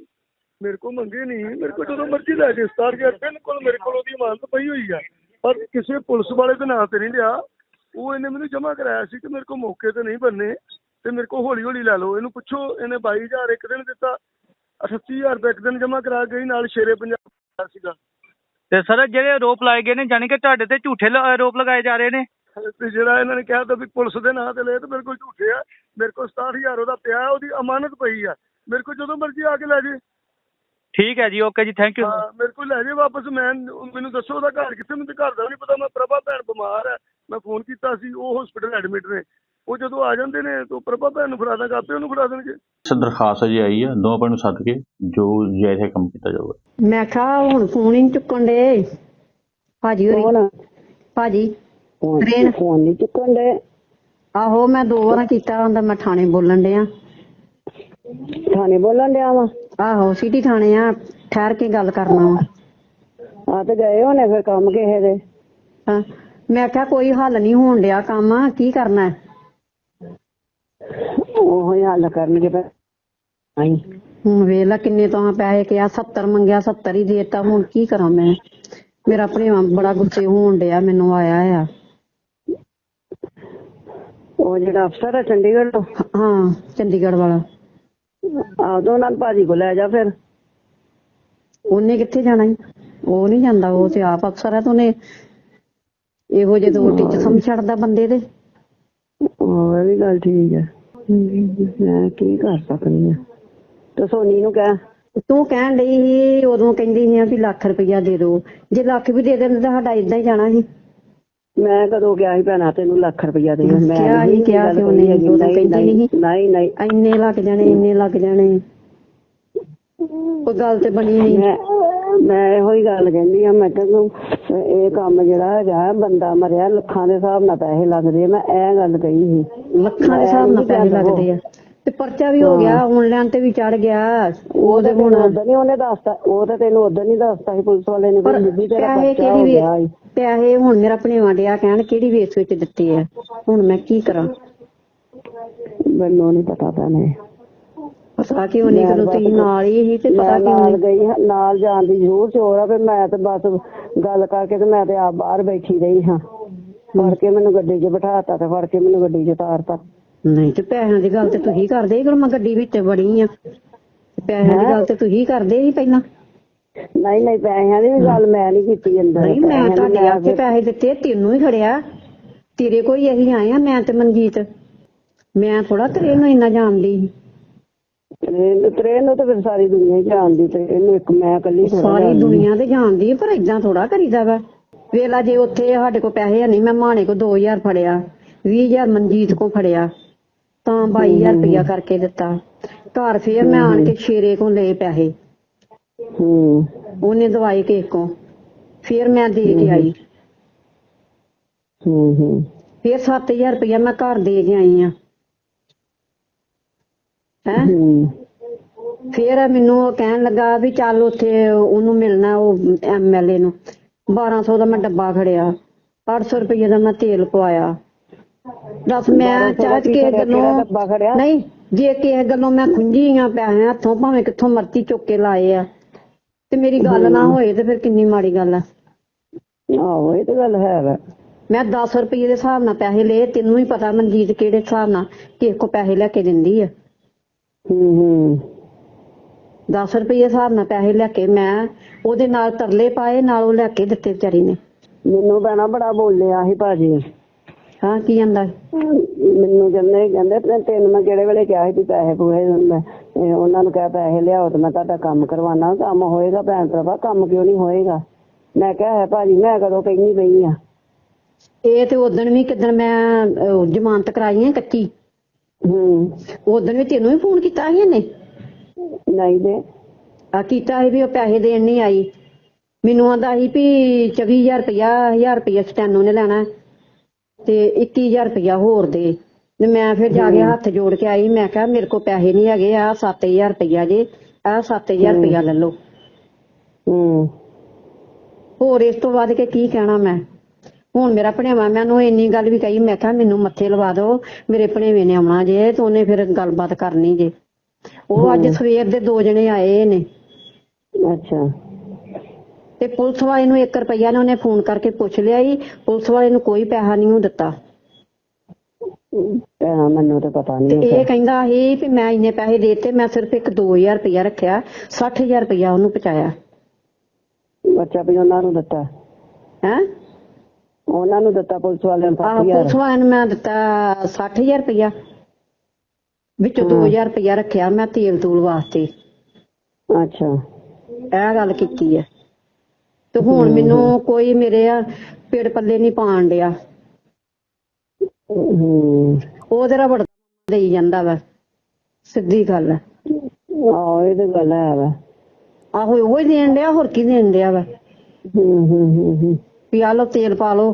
ਮੇਰੇ ਕੋਲ ਮੰਗੇ ਨਹੀਂ ਮੇਰੇ ਕੋਲ ਜਦੋਂ ਮਰਜ਼ੀ ਲੈ ਜੇ 67000 ਬਿਲਕੁਲ ਮੇਰੇ ਕੋਲ ਉਹਦੀ ਅਮਾਨਤ ਪਈ ਹੋਈ ਆ। ਪਰ ਕਿਸੇ ਪੁਲਿਸ ਵਾਲੇ ਦੇ ਨਾਂ ਤੇ ਨਹੀਂ ਲਿਆ। ਉਹ ਇਹਨੇ ਮੈਨੂੰ ਜਮ੍ਹਾਂ ਕਰਾਇਆ ਸੀ ਕਿ ਮੇਰੇ ਕੋਲ ਮੌਕੇ ਤੇ ਨਹੀਂ ਬੰਨੇ ਤੇ ਮੇਰੇ ਕੋਲ ਹੌਲੀ ਹੌਲੀ ਲੈ ਲਓ। ਇਹਨੂੰ ਪੁੱਛੋ ਇਹਨੇ 22000 ਇੱਕ ਦਿਨ ਦਿੱਤਾ 38000 ਰੁਪਏ ਇੱਕ ਦਿਨ ਜਮ੍ਹਾਂ ਕਰਾ ਗਈ ਨਾਲ ਸ਼ੇਰੇ ਪੰਜਾਬ ਸੀਗਾ। ਤੇ ਸਰ ਜਿਹੜੇ ਆਰੋਪ ਲਾਏ ਗਏ ਨੇ ਜਾਣੀ ਕਿ ਤੁਹਾਡੇ ਤੇ ਝੂਠੇ ਲ- ਆਰੋਪ ਲਗਾਏ ਜਾ ਰਹੇ ਨੇ? ਤੇ ਜਿਹੜਾ ਇਹਨਾਂ ਨੇ ਕਿਹਾ ਤਾਂ ਵੀ ਪੁਲਿਸ ਦੇ ਨਾਂ ਤੇ ਲਏ ਤੇ ਮੇਰੇ ਕੋਲ ਝੂਠੇ ਆ। ਮੇਰੇ ਕੋਲ 67000 ਉਹਦਾ ਪਿਆ ਉਹਦੀ ਅਮਾਨਤ ਪਈ ਆ। ਮੇਰੇ ਕੋਲ ਜਦੋਂ ਮਰਜ਼ੀ ਆ ਕੇ ਲੈ ਜੇ। ਠੀਕ ਹੈ ਜੀ ਓਕੇ ਜੀ ਥੈਂਕ ਯੂ ਹਾਂ ਮੇਰੇ ਕੋਲ ਲੈ ਜੇ ਵਾਪਸ ਮੈਂ ਮੈਨੂੰ ਦੱਸੋ ਉਹਦਾ ਘਰ ਕਿੱਥੇ ਮੈਨੂੰ ਤੇ ਘਰ ਦਾ ਨਹੀਂ ਪਤਾ ਮੈਂ ਪ੍ਰਭਾ ਭੈਣ ਬਿਮਾਰ ਹੈ ਮੈਂ ਫੋਨ ਕੀਤਾ ਸੀ ਉਹ ਹਸਪੀਟਲ ਐਡਮਿਟ ਨੇ। ਉਹ ਜਦੋਂ ਆ ਜਾਂਦੇ ਨੇ ਤਾਂ ਪ੍ਰਭਾ ਭੈਣ ਨੂੰ ਫੜਾ ਦਾਂਗਾ ਆਪੇ ਉਹਨੂੰ ਫੜਾ ਦੇਣਗੇ। ਸਰ ਦਰਖਾਸਤ ਜੀ ਆਈ ਆ ਦੋਵਾਂ ਨੂੰ ਸੱਦ ਕੇ ਜੋ ਹੈ ਕੰਮ ਕੀਤਾ ਜਾਊਗਾ। ਮੈਂ ਕਿਹਾ ਹੁਣ ਫੋਨ ਹੀ ਨੀ ਚੁੱਕਣ ਦੇ। ਭਾਜੀ ਹੋਰੀ ਭਾਜੀ ਟ੍ਰੇਨ ਫੋਨ ਨਹੀਂ ਚੁੱਕਣ ਦੇ। ਆਹੋ ਮੈਂ ਦੋ ਵਾਰਾਂ ਕੀਤਾ ਹੁੰਦਾ ਮੈਂ ਥਾਣੇ ਬੋਲਣ ਡਿਆ। ਥਾਣੇ ਬੋਲਣ ਡਿਆ ਵਾ? ਆਹੋ ਸਿਟੀ ਥਾਣੇ ਆ ਠਹਿਰ ਕੇ ਗੱਲ ਕਰਨਾ ਵਾ। ਆ ਤੇ ਗਏ ਹੋਣੇ ਫਿਰ ਕੰਮ ਕਿਸੇ ਦੇ? ਹਾਂ ਮੈਂ ਕਿਹਾ ਕੋਈ ਹੱਲ ਨਹੀਂ ਹੋਣ ਡਿਆ ਕੰਮ ਕੀ ਕਰਨਾ? ਹੈ? ਉਹ ਹੀ ਹੱਲ ਕਰਨਗੇ ਫਿਰ। ਆਈ। ਹੁਣ ਵੇਖ ਲੈ ਕਿੰਨੇ ਤਾਂ ਪੈਸੇ ਕਿਹਾ 70 ਮੰਗਿਆ 70 ਹੀ ਦੇਤਾ ਹੁਣ ਕੀ ਕਰਾਂ ਮੈਂ? ਮੇਰਾ ਭਣੇਵਾ ਬੜਾ ਗੁੱਸੇ ਹੋਣ ਡਿਆ ਮੈਨੂੰ ਆਇਆ ਆ। ਉਹ ਜਿਹੜਾ ਅਫਸਰ ਹੈ ਚੰਡੀਗੜ੍ਹ ਤੋਂ। ਹਾਂ ਚੰਡੀਗੜ੍ਹ ਵਾਲਾ। ਆਦੋਂ ਨਾਲ ਭਾਜੀ ਕੋ ਲੈ ਜਾ ਫਿਰ। ਉਹਨੇ ਕਿੱਥੇ ਜਾਣਾ ਈ ਉਹ ਨਹੀਂ ਜਾਂਦਾ ਉਹ ਤੇ ਆਪ ਅਫਸਰ ਹੈ ਤੇ ਉਹਨੇ ਇਹੋ ਜਿਹੇ ਦੋ ਟੀਚ ਸਮਝ ਛੱਡਦਾ ਬੰਦੇ ਦੇ। ਉਹ ਇਹ ਵੀ ਗੱਲ ਠੀਕ ਹੈ। ਮੈਂ ਕੀ ਕਰ ਸਕਦੀ ਆ ਤੇ ਸੋਨੀ ਨੂੰ ਕਹਿ। ਤੂੰ ਕਹਿਣ ਸੀ ਉਦੋਂ ਕਹਿੰਦੀ ਸੀ ਵੀ ਲੱਖ ਰੁਪਈਆ ਦੇ ਦਿਓ ਜੇ ਲੱਖ ਵੀ ਦੇ ਦਿੰਦੇ ਤਾਂ ਸਾਡਾ ਇਦਾਂ ਹੀ ਜਾਣਾ ਸੀ। ਮੈਂ ਕਦੋਂ ਗਿਆ ਸੀ ਭੈਣਾ ਤੈਨੂੰ ਲੱਖ ਰੁਪਇਆ ਦੇ ਮੈਂ ਕਿਹਾ ਸੀ, ਨਹੀਂ ਕਿਹਾ ਨਹੀਂ? ਹੈਗੀ, ਉਦੋਂ ਕਹਿੰਦੀ ਨਹੀਂ ਨਹੀਂ। ਨਹੀਂ ਇੰਨੇ ਲੱਗ ਜਾਣੇ ਇੰਨੇ ਲੱਗ ਜਾਣੇ। ਕੋਈ ਗੱਲ ਤੇ ਬਣੀ ਨਹੀਂ। ਮੈਂ ਮੈਂ ਇਹੋ ਹੀ ਗੱਲ ਕਹਿੰਦੀ ਆ ਮੈਂ ਕਿਹਾ ਤੂੰ ਇਹ ਕੰਮ ਜਿਹੜਾ ਹੈਗਾ ਬੰਦਾ ਮਰਿਆ ਲੱਖਾਂ ਦੇ ਹਿਸਾਬ ਨਾਲ ਪੈਸੇ ਲੱਗਦੇ ਆ। ਮੈਂ ਇਹ ਗੱਲ ਕਹੀ ਸੀ। ਲੱਖਾਂ ਦੇ ਹਿਸਾਬ ਨਾਲ ਪੈਸੇ ਲੱਗਦੇ ਆ। ਤੇ ਪਰਚਾ ਵੀ ਹੋ ਗਿਆ ਆਨਲਾਈਨ ਤੇ ਵੀ ਚੜ ਗਿਆ। ਉਹਦੇ ਹੁਣ ਉਦੋਂ ਨਹੀਂ ਉਹਨੇ ਦੱਸਤਾ ਉਹ ਤਾਂ ਤੈਨੂੰ ਉਦੋਂ ਨਹੀਂ ਦੱਸਤਾ ਸੀ ਪੁਲਿਸ ਵਾਲੇ ਨੇ ਪਰ ਬੀਬੀ ਤੇਰਾ ਪਰਚਾ ਹੋ ਗਿਆ ਪੈਸੇ ਹੁਣ ਮੇਰਾ ਭਣੇਵਾ ਡਿਆ ਕਹਿਣ ਕਿਹੜੀ ਵੇਸ ਵਿੱਚ ਦਿੱਤੇ ਆ? ਹੁਣ ਮੈਂ ਕੀ ਕਰਾਂ? ਮੈਨੂੰ ਨਹੀਂ ਪਤਾ ਭੈਣੇ। ਪਤਾ ਕਿਉਂ ਨਹੀਂ ਕਰੂ ਤੁਸੀਂ ਨਾਲ ਹੀ ਸੀ ਤੇ ਪਤਾ ਕਿਉਂ ਨਾਲ ਗਈ ਹਾਂ, ਨਾਲ ਜਾਣ ਦੀ ਜ਼ਰੂਰ ਚੋਰ ਆ ਫਿਰ ਮੈਂ ਤੇ ਬਸ ਗੱਲ ਕਰਕੇ ਤੇ ਮੈਂ ਤੇ ਆਪ ਬਾਹਰ ਬੈਠੀ ਰਹੀ ਹਾਂ। ਫੜ ਕੇ ਮੈਨੂੰ ਗੱਡੀ 'ਚ ਬਿਠਾਤਾ ਤੇ ਫੜ ਕੇ ਮੈਨੂੰ ਗੱਡੀ 'ਚ ਉਤਾਰਤਾ। ਨਹੀਂ ਤੇ ਪੈਸਿਆਂ ਦੀ ਗੱਲ ਤੇ ਤੁਸੀਂ ਕਰਦੇ ਸੀ, ਜਦੋਂ ਮੈਂ ਗੱਡੀ ਵਿੱਚ ਵੜੀ ਆ। ਪੈਸਿਆਂ ਦੀ ਗੱਲ ਤੇ ਤੁਸੀਂ ਕਰਦੇ ਸੀ ਪਹਿਲਾਂ? ਨਹੀਂ ਨਹੀਂ ਪੈਸਿਆਂ ਦੀ ਵੀ ਗੱਲ ਮੈਂ ਨਹੀਂ ਕੀਤੀ ਅੰਦਰ। ਨਹੀਂ ਮੈਂ ਪੈਸਿਆਂ ਦੀ ਤੁਹਾਡੇ ਮੈਂ 'ਚ ਪੈਸੇ ਦਿੱਤੇ ਤੈਨੂੰ ਹੀ ਖੜਿਆ। ਤੇਰੇ ਕੋਈ ਅਸੀਂ ਆਏ ਆ ਮੈਂ ਤੇ ਮਨਜੀਤ। ਮੈਂ ਥੋੜਾ ਤੇਰੇ ਨੂੰ ਇੰਨਾ ਜਾਣਦੀ ਸੀ। ਟ੍ਰੇਨ ਟ੍ਰੇਨ ਨੂੰ ਤਾਂ ਫਿਰ ਸਾਰੀ ਦੁਨੀਆ ਹੀ ਜਾਣਦੀ ਤੇ ਇਹਨੂੰ ਇੱਕ ਮੈਂ ਇਕੱਲੀ ਥੋੜ੍ਹਾ ਸਾਰੀ ਜਾਣਦੀ। ਦੁਨੀਆ ਤੇ ਜਾਣਦੀ ਹੈ ਪਰ ਇਦਾਂ ਥੋੜਾ ਕਰੀਦਾ ਵਾ। ਵੇਲਾ ਜੇ ਉੱਥੇ ਸਾਡੇ ਕੋਲ ਪੈਸੇ ਨਹੀਂ ਮੈਂ ਮਾਣੇ ਕੋ 2000 ਫੜਿਆ 20000 ਮਨਜੀਤ ਕੋ ਫੜਿਆ। ਤਾਂ 22000 ਰੁਪਇਆ ਕਰਕੇ ਦਿੱਤਾ। ਘਰ ਫੇਰ ਮੈਂ ਆਣ ਕੇ ਸ਼ੇਰੇ ਕੋ ਲਏ ਪੈਸੇ। ਹੂੰ। ਉਹਨੇ ਦਵਾਈ ਕਿਸੇ ਕੋ ਫੇਰ ਮੈਂ ਦੇ ਕੇ ਆਈ। ਹੂੰ ਹੂੰ। ਫੇਰ 7000 ਰੁਪਇਆ ਮੈਂ ਘਰ ਦੇ ਕੇ ਆਈ ਆ। ਹੈ? ਫੇਰ ਮੈਨੂੰ ਉਹ ਕਹਿਣ ਲੱਗਾ ਵੀ ਚੱਲ ਉੱਥੇ ਉਹਨੂੰ ਮਿਲਣਾ ਉਹ ਐਮਐਲਏ ਨੂੰ। 1200 ਦਾ ਮੈਂ ਡੱਬਾ ਖੜਿਆ। 800 ਰੁਪਏ ਦਾ ਮੈਂ ਤੇਲ ਪਵਾਇਆ। ਦੱਸ ਮੈਂ 1200 ਦਾ ਚਾਹ ਕੀ ਕੇ? ਗੱਲੋਂ ਕਿਹੜਾ ਡੱਬਾ ਖੜਿਆ? ਨਹੀਂ ਜੇ ਕਿਸੇ ਗੱਲੋਂ ਮੈਂ ਖੁੰਝੀ ਆ ਪੈਸੇ ਹੱਥੋਂ ਭਾਵੇਂ ਕਿੱਥੋਂ ਮਰਜ਼ੀ ਚੁੱਕ ਕੇ ਲਾਏ ਆ। ਤੇ ਮੇਰੀ ਗੱਲ ਨਾ ਹੋਏ ਤੇ ਫਿਰ ਕਿੰਨੀ ਮਾੜੀ ਗੱਲ ਆ। ਆਹੋ ਇਹ ਤਾਂ ਗੱਲ ਹੈ ਵਾ। ਮੈਂ 10 ਰੁਪਏ ਦੇ ਹਿਸਾਬ ਨਾਲ ਪੈਸੇ ਲਏ ਤੈਨੂੰ ਹੀ ਪਤਾ ਮਨਜੀਤ ਕਿਹੜੇ ਹਿਸਾਬ ਨਾਲ ਕਿਸੇ ਕੋ ਪੈਸੇ ਲੈ ਕੇ ਦਿੰਦੀ ਆ। ਹੂੰ ਹੂੰ। 10 ਰੁਪਏ ਦੇ ਹਿਸਾਬ ਨਾਲ ਪੈਸੇ ਲੈ ਕੇ ਮੈਂ ਉਹਦੇ ਨਾਲ ਤਰਲੇ ਪਾਏ ਨਾਲ ਉਹ ਲੈ ਕੇ ਦਿੱਤੇ ਵਿਚਾਰੀ ਨੇ। ਮੈਨੂੰ ਭੈਣਾ ਬੜਾ ਬੋਲਿਆ ਸੀ ਭਾਜੀ। ਹਾਂ ਕੀ ਜਾਂਦਾ ਮੈਨੂੰ ਕਹਿੰਦੇ ਕਹਿੰਦੇ ਤੈਨੂੰ ਮੈਂ ਕਿਹੜੇ ਵੇਲੇ ਕਿਹਾ ਸੀ ਵੀ ਪੈਸੇ ਪੂਏ ਮੈਂ ਇਹ ਉਹਨਾਂ ਨੂੰ ਕਿਹਾ ਪੈਸੇ ਲਿਆਓ ਤੇ ਮੈਂ ਤੁਹਾਡਾ ਕੰਮ ਕਰਵਾਉਣਾ। ਕੰਮ ਹੋਏਗਾ ਭੈਣ ਭਰਾ ਕੰਮ ਕਿਉਂ ਨਹੀਂ ਹੋਏਗਾ? ਮੈਂ ਕਿਹਾ ਹੈ ਭਾਜੀ ਮੈਂ ਕਦੋਂ ਕਹਿੰਦੀ ਪਈ ਆ? ਇਹ ਤੇ ਉਦਣ ਵੀ ਕਿਦਣ ਮੈਂ ਅਹ, ਜ਼ਮਾਨਤ ਕਰਾਈ ਹੈ ਕੱਚੀ। ਹੂੰ। ਉਦਣ ਵੀ ਤੈਨੂੰ ਹੀ ਫੋਨ ਕੀਤਾ ਸੀ ਇਹਨੇ? ਨਹੀਂ ਦੇ ਆ ਕੀਤਾ ਸੀ ਵੀ ਉਹ ਪੈਸੇ ਦੇਣ ਨਹੀਂ ਆਈ। ਮੈਨੂੰ ਆਂਦਾ ਸੀ ਵੀ 24000 ਰੁਪਇਆ 1000 ਰੁਪਇਆ ਸਟੈਨੋ ਨੇ ਲੈਣਾ। ਤੇ 21000 ਰੁਪਇਆ ਹੋਰ ਦੇ। ਤੇ ਮੈਂ ਫਿਰ ਜਾ ਕੇ ਹੱਥ ਜੋੜ ਕੇ ਆਈ ਮੈਂ ਕਿਹਾ ਮੇਰੇ ਕੋਲ ਪੈਸੇ ਨਹੀਂ ਹੈਗੇ ਆ 7000 ਰੁਪਇਆ ਜੇ ਆ 7000 ਰੁਪਇਆ ਲੈ ਲਓ। ਹੂੰ। ਹੋਰ ਇਸ ਤੋਂ ਵੱਧ ਕੇ ਕੀ ਕਹਿਣਾ ਮੈਂ? ਹੁਣ ਮੇਰਾ ਭਣੇਵਾ ਮੈਨੂੰ ਇੰਨੀ ਗੱਲ ਵੀ ਕਹੀ ਮੈਂ ਕਿਹਾ ਮੈਨੂੰ ਮੱਥੇ ਲਵਾ ਦਿਓ ਮੇਰੇ ਭਣੇਵੇਂ ਨੇ ਆਉਣਾ ਜੇ ਤੇ ਉਹਨੇ ਫਿਰ ਗੱਲਬਾਤ ਕਰਨੀ ਜੇ। ਉਹ ਅੱਜ ਸਵੇਰ ਦੇ ਦੋ ਜਣੇ ਆਏ ਨੇ। ਅੱਛਾ। ਤੇ ਪੁਲਿਸ ਵਾਲੇ ਨੂੰ 1 ਰੁਪਈਆ ਨੇ ਉਹਨੇ ਫੋਨ ਕਰਕੇ ਪੁੱਛ ਲਿਆ ਹੀ ਪੁਲਿਸ ਵਾਲੇ ਨੂੰ ਕੋਈ ਪੈਸਾ ਨਹੀਂ ਉਹ ਦਿੱਤਾ। ਮੈਨੂੰ ਤਾਂ ਪਤਾ ਤੇ ਨਹੀਂ ਇਹ ਕਹਿੰਦਾ ਸੀ ਵੀ ਮੈਂ ਇੰਨੇ ਪੈਸੇ ਦੇਤੇ ਮੈਂ ਸਿਰਫ ਇੱਕ 2000 ਰੁਪਈਆ ਰੱਖਿਆ 60000 ਰੁਪਈਆ ਉਹਨੂੰ ਪਹੁੰਚਾਇਆ। ਬੱਚਾ ਵੀ ਉਹਨਾਂ ਨੂੰ ਦਿੱਤਾ। ਹੈ? ਉਹਨਾਂ ਨੂੰ ਦਿੱਤਾ ਪੁਲਿਸ ਵਾਲਿਆਂ ਨੂੰ ਆਹ 60000 ਪੁਲਿਸ ਵਾਲਿਆਂ ਨੂੰ ਮੈਂ ਦਿੱਤਾ 60000 ਰੁਪਈਆ ਵਿੱਚੋਂ 2000 ਰੁਪਈਆ ਰੱਖਿਆ ਮੈਂ ਤੇਲ ਤੂਲ ਵਾਸਤੇ। ਅੱਛਾ। ਇਹ ਗੱਲ ਕੀਤੀ ਹੈ। ਤੇ ਹੁਣ ਮੈਨੂੰ ਕੋਈ ਮੇਰੇ ਆ ਪੇੜ ਪੱਲੇ ਨਹੀਂ ਪਾਣ ਡਿਆ। ਹੂੰ। ਉਹ ਤੇਰਾ ਬੜ ਦੇਈ ਜਾਂਦਾ ਵਾ ਸਿੱਧੀ ਗੱਲ ਹੈ ਆਹੋ ਇਹ ਤੇ ਗੱਲ ਹੈ ਵਾ। ਆਹੋ ਉਹ ਹੀ ਦੇਣ ਡਿਆ ਹੋਰ ਕੀ ਦੇਣ ਡਿਆ ਵਾ। ਹੂੰ ਹੂੰ ਹੂੰ ਹੂੰ। ਵੀ ਆ ਲਓ ਤੇਲ ਪਾ ਲਓ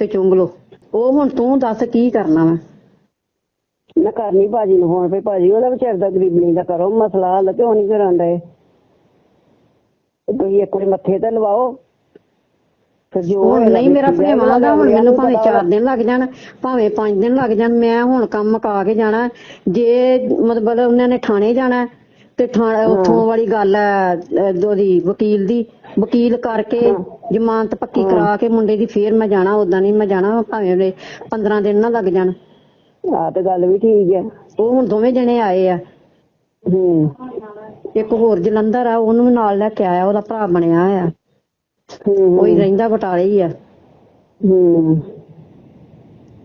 ਤੇ ਚੁੰਗ ਲਓ। ਉਹ ਹੁਣ ਤੂੰ ਦੱਸ ਕੀ ਕਰਨਾ ਵਾ। ਮੈਂ ਕਰਨੀ ਭਾਜੀ ਨੂੰ ਫੋਨ ਪੇ ਭਾਜੀ ਉਹਦਾ ਵਿਚਾਰ ਦਾ ਗਰੀਬਣੀ ਦਾ ਕਰੋ ਮਸਲਾ ਹੱਲ ਕਿਉਂ ਨਹੀਂ ਕਰਾਂਦਾ ਇਹ ਤੁਸੀਂ ਇੱਕ ਵਾਰੀ ਮੱਥੇ ਤੇ ਲਵਾਓ। ਜੋ ਹੁਣ ਨਹੀਂ ਮੇਰਾ ਭਲੇਵਾ ਦਾ ਹੁਣ ਮੈਨੂੰ ਭਾਵੇਂ ਪਤਾ 4 ਦਿਨ ਲੱਗ ਜਾਣ ਭਾਵੇਂ 5 ਦਿਨ ਲੱਗ ਜਾਣ ਮੈਂ ਹੁਣ ਕੰਮ ਮੁਕਾ ਕੇ ਜਾਣਾ। ਜੇ ਮਤਲਬ ਉਹਨਾਂ ਨੇ ਥਾਣੇ ਜਾਣਾ ਤੇ ਥਾਣੇ ਉੱਥੋਂ ਵਾਲੀ ਗੱਲ ਹੈ ਉਹਦੀ ਵਕੀਲ ਦੀ ਵਕੀਲ ਕਰਕੇ ਜ਼ਮਾਨਤ ਪੱਕੀ ਕਰਾ ਕੇ ਮੁੰਡੇ ਦੀ ਫੇਰ ਮੈਂ ਜਾਣਾ ਉਦਾਂ ਨਹੀਂ ਮੈਂ ਜਾਣਾ ਭਾਵੇਂ ਉਹਦੇ 15 ਦਿਨ ਨਾ ਲੱਗ ਜਾਣ। ਆਹ ਤੇ ਗੱਲ ਵੀ ਠੀਕ ਹੈ। ਉਹ ਹੁਣ ਦੋਵੇਂ ਜਣੇ ਆਏ ਆ। ਹੂੰ। ਇੱਕ ਹੋਰ ਜਲੰਧਰ ਆ ਉਹਨੂੰ ਨਾਲ ਲੈ ਕੇ ਆਇਆ ਉਹਦਾ ਭਰਾ ਬਣਿਆ ਆ ਹੂੰ। ਕੋਈ ਰਹਿੰਦਾ ਬਟਾਲੇ ਹੀ ਆ। ਹੂੰ।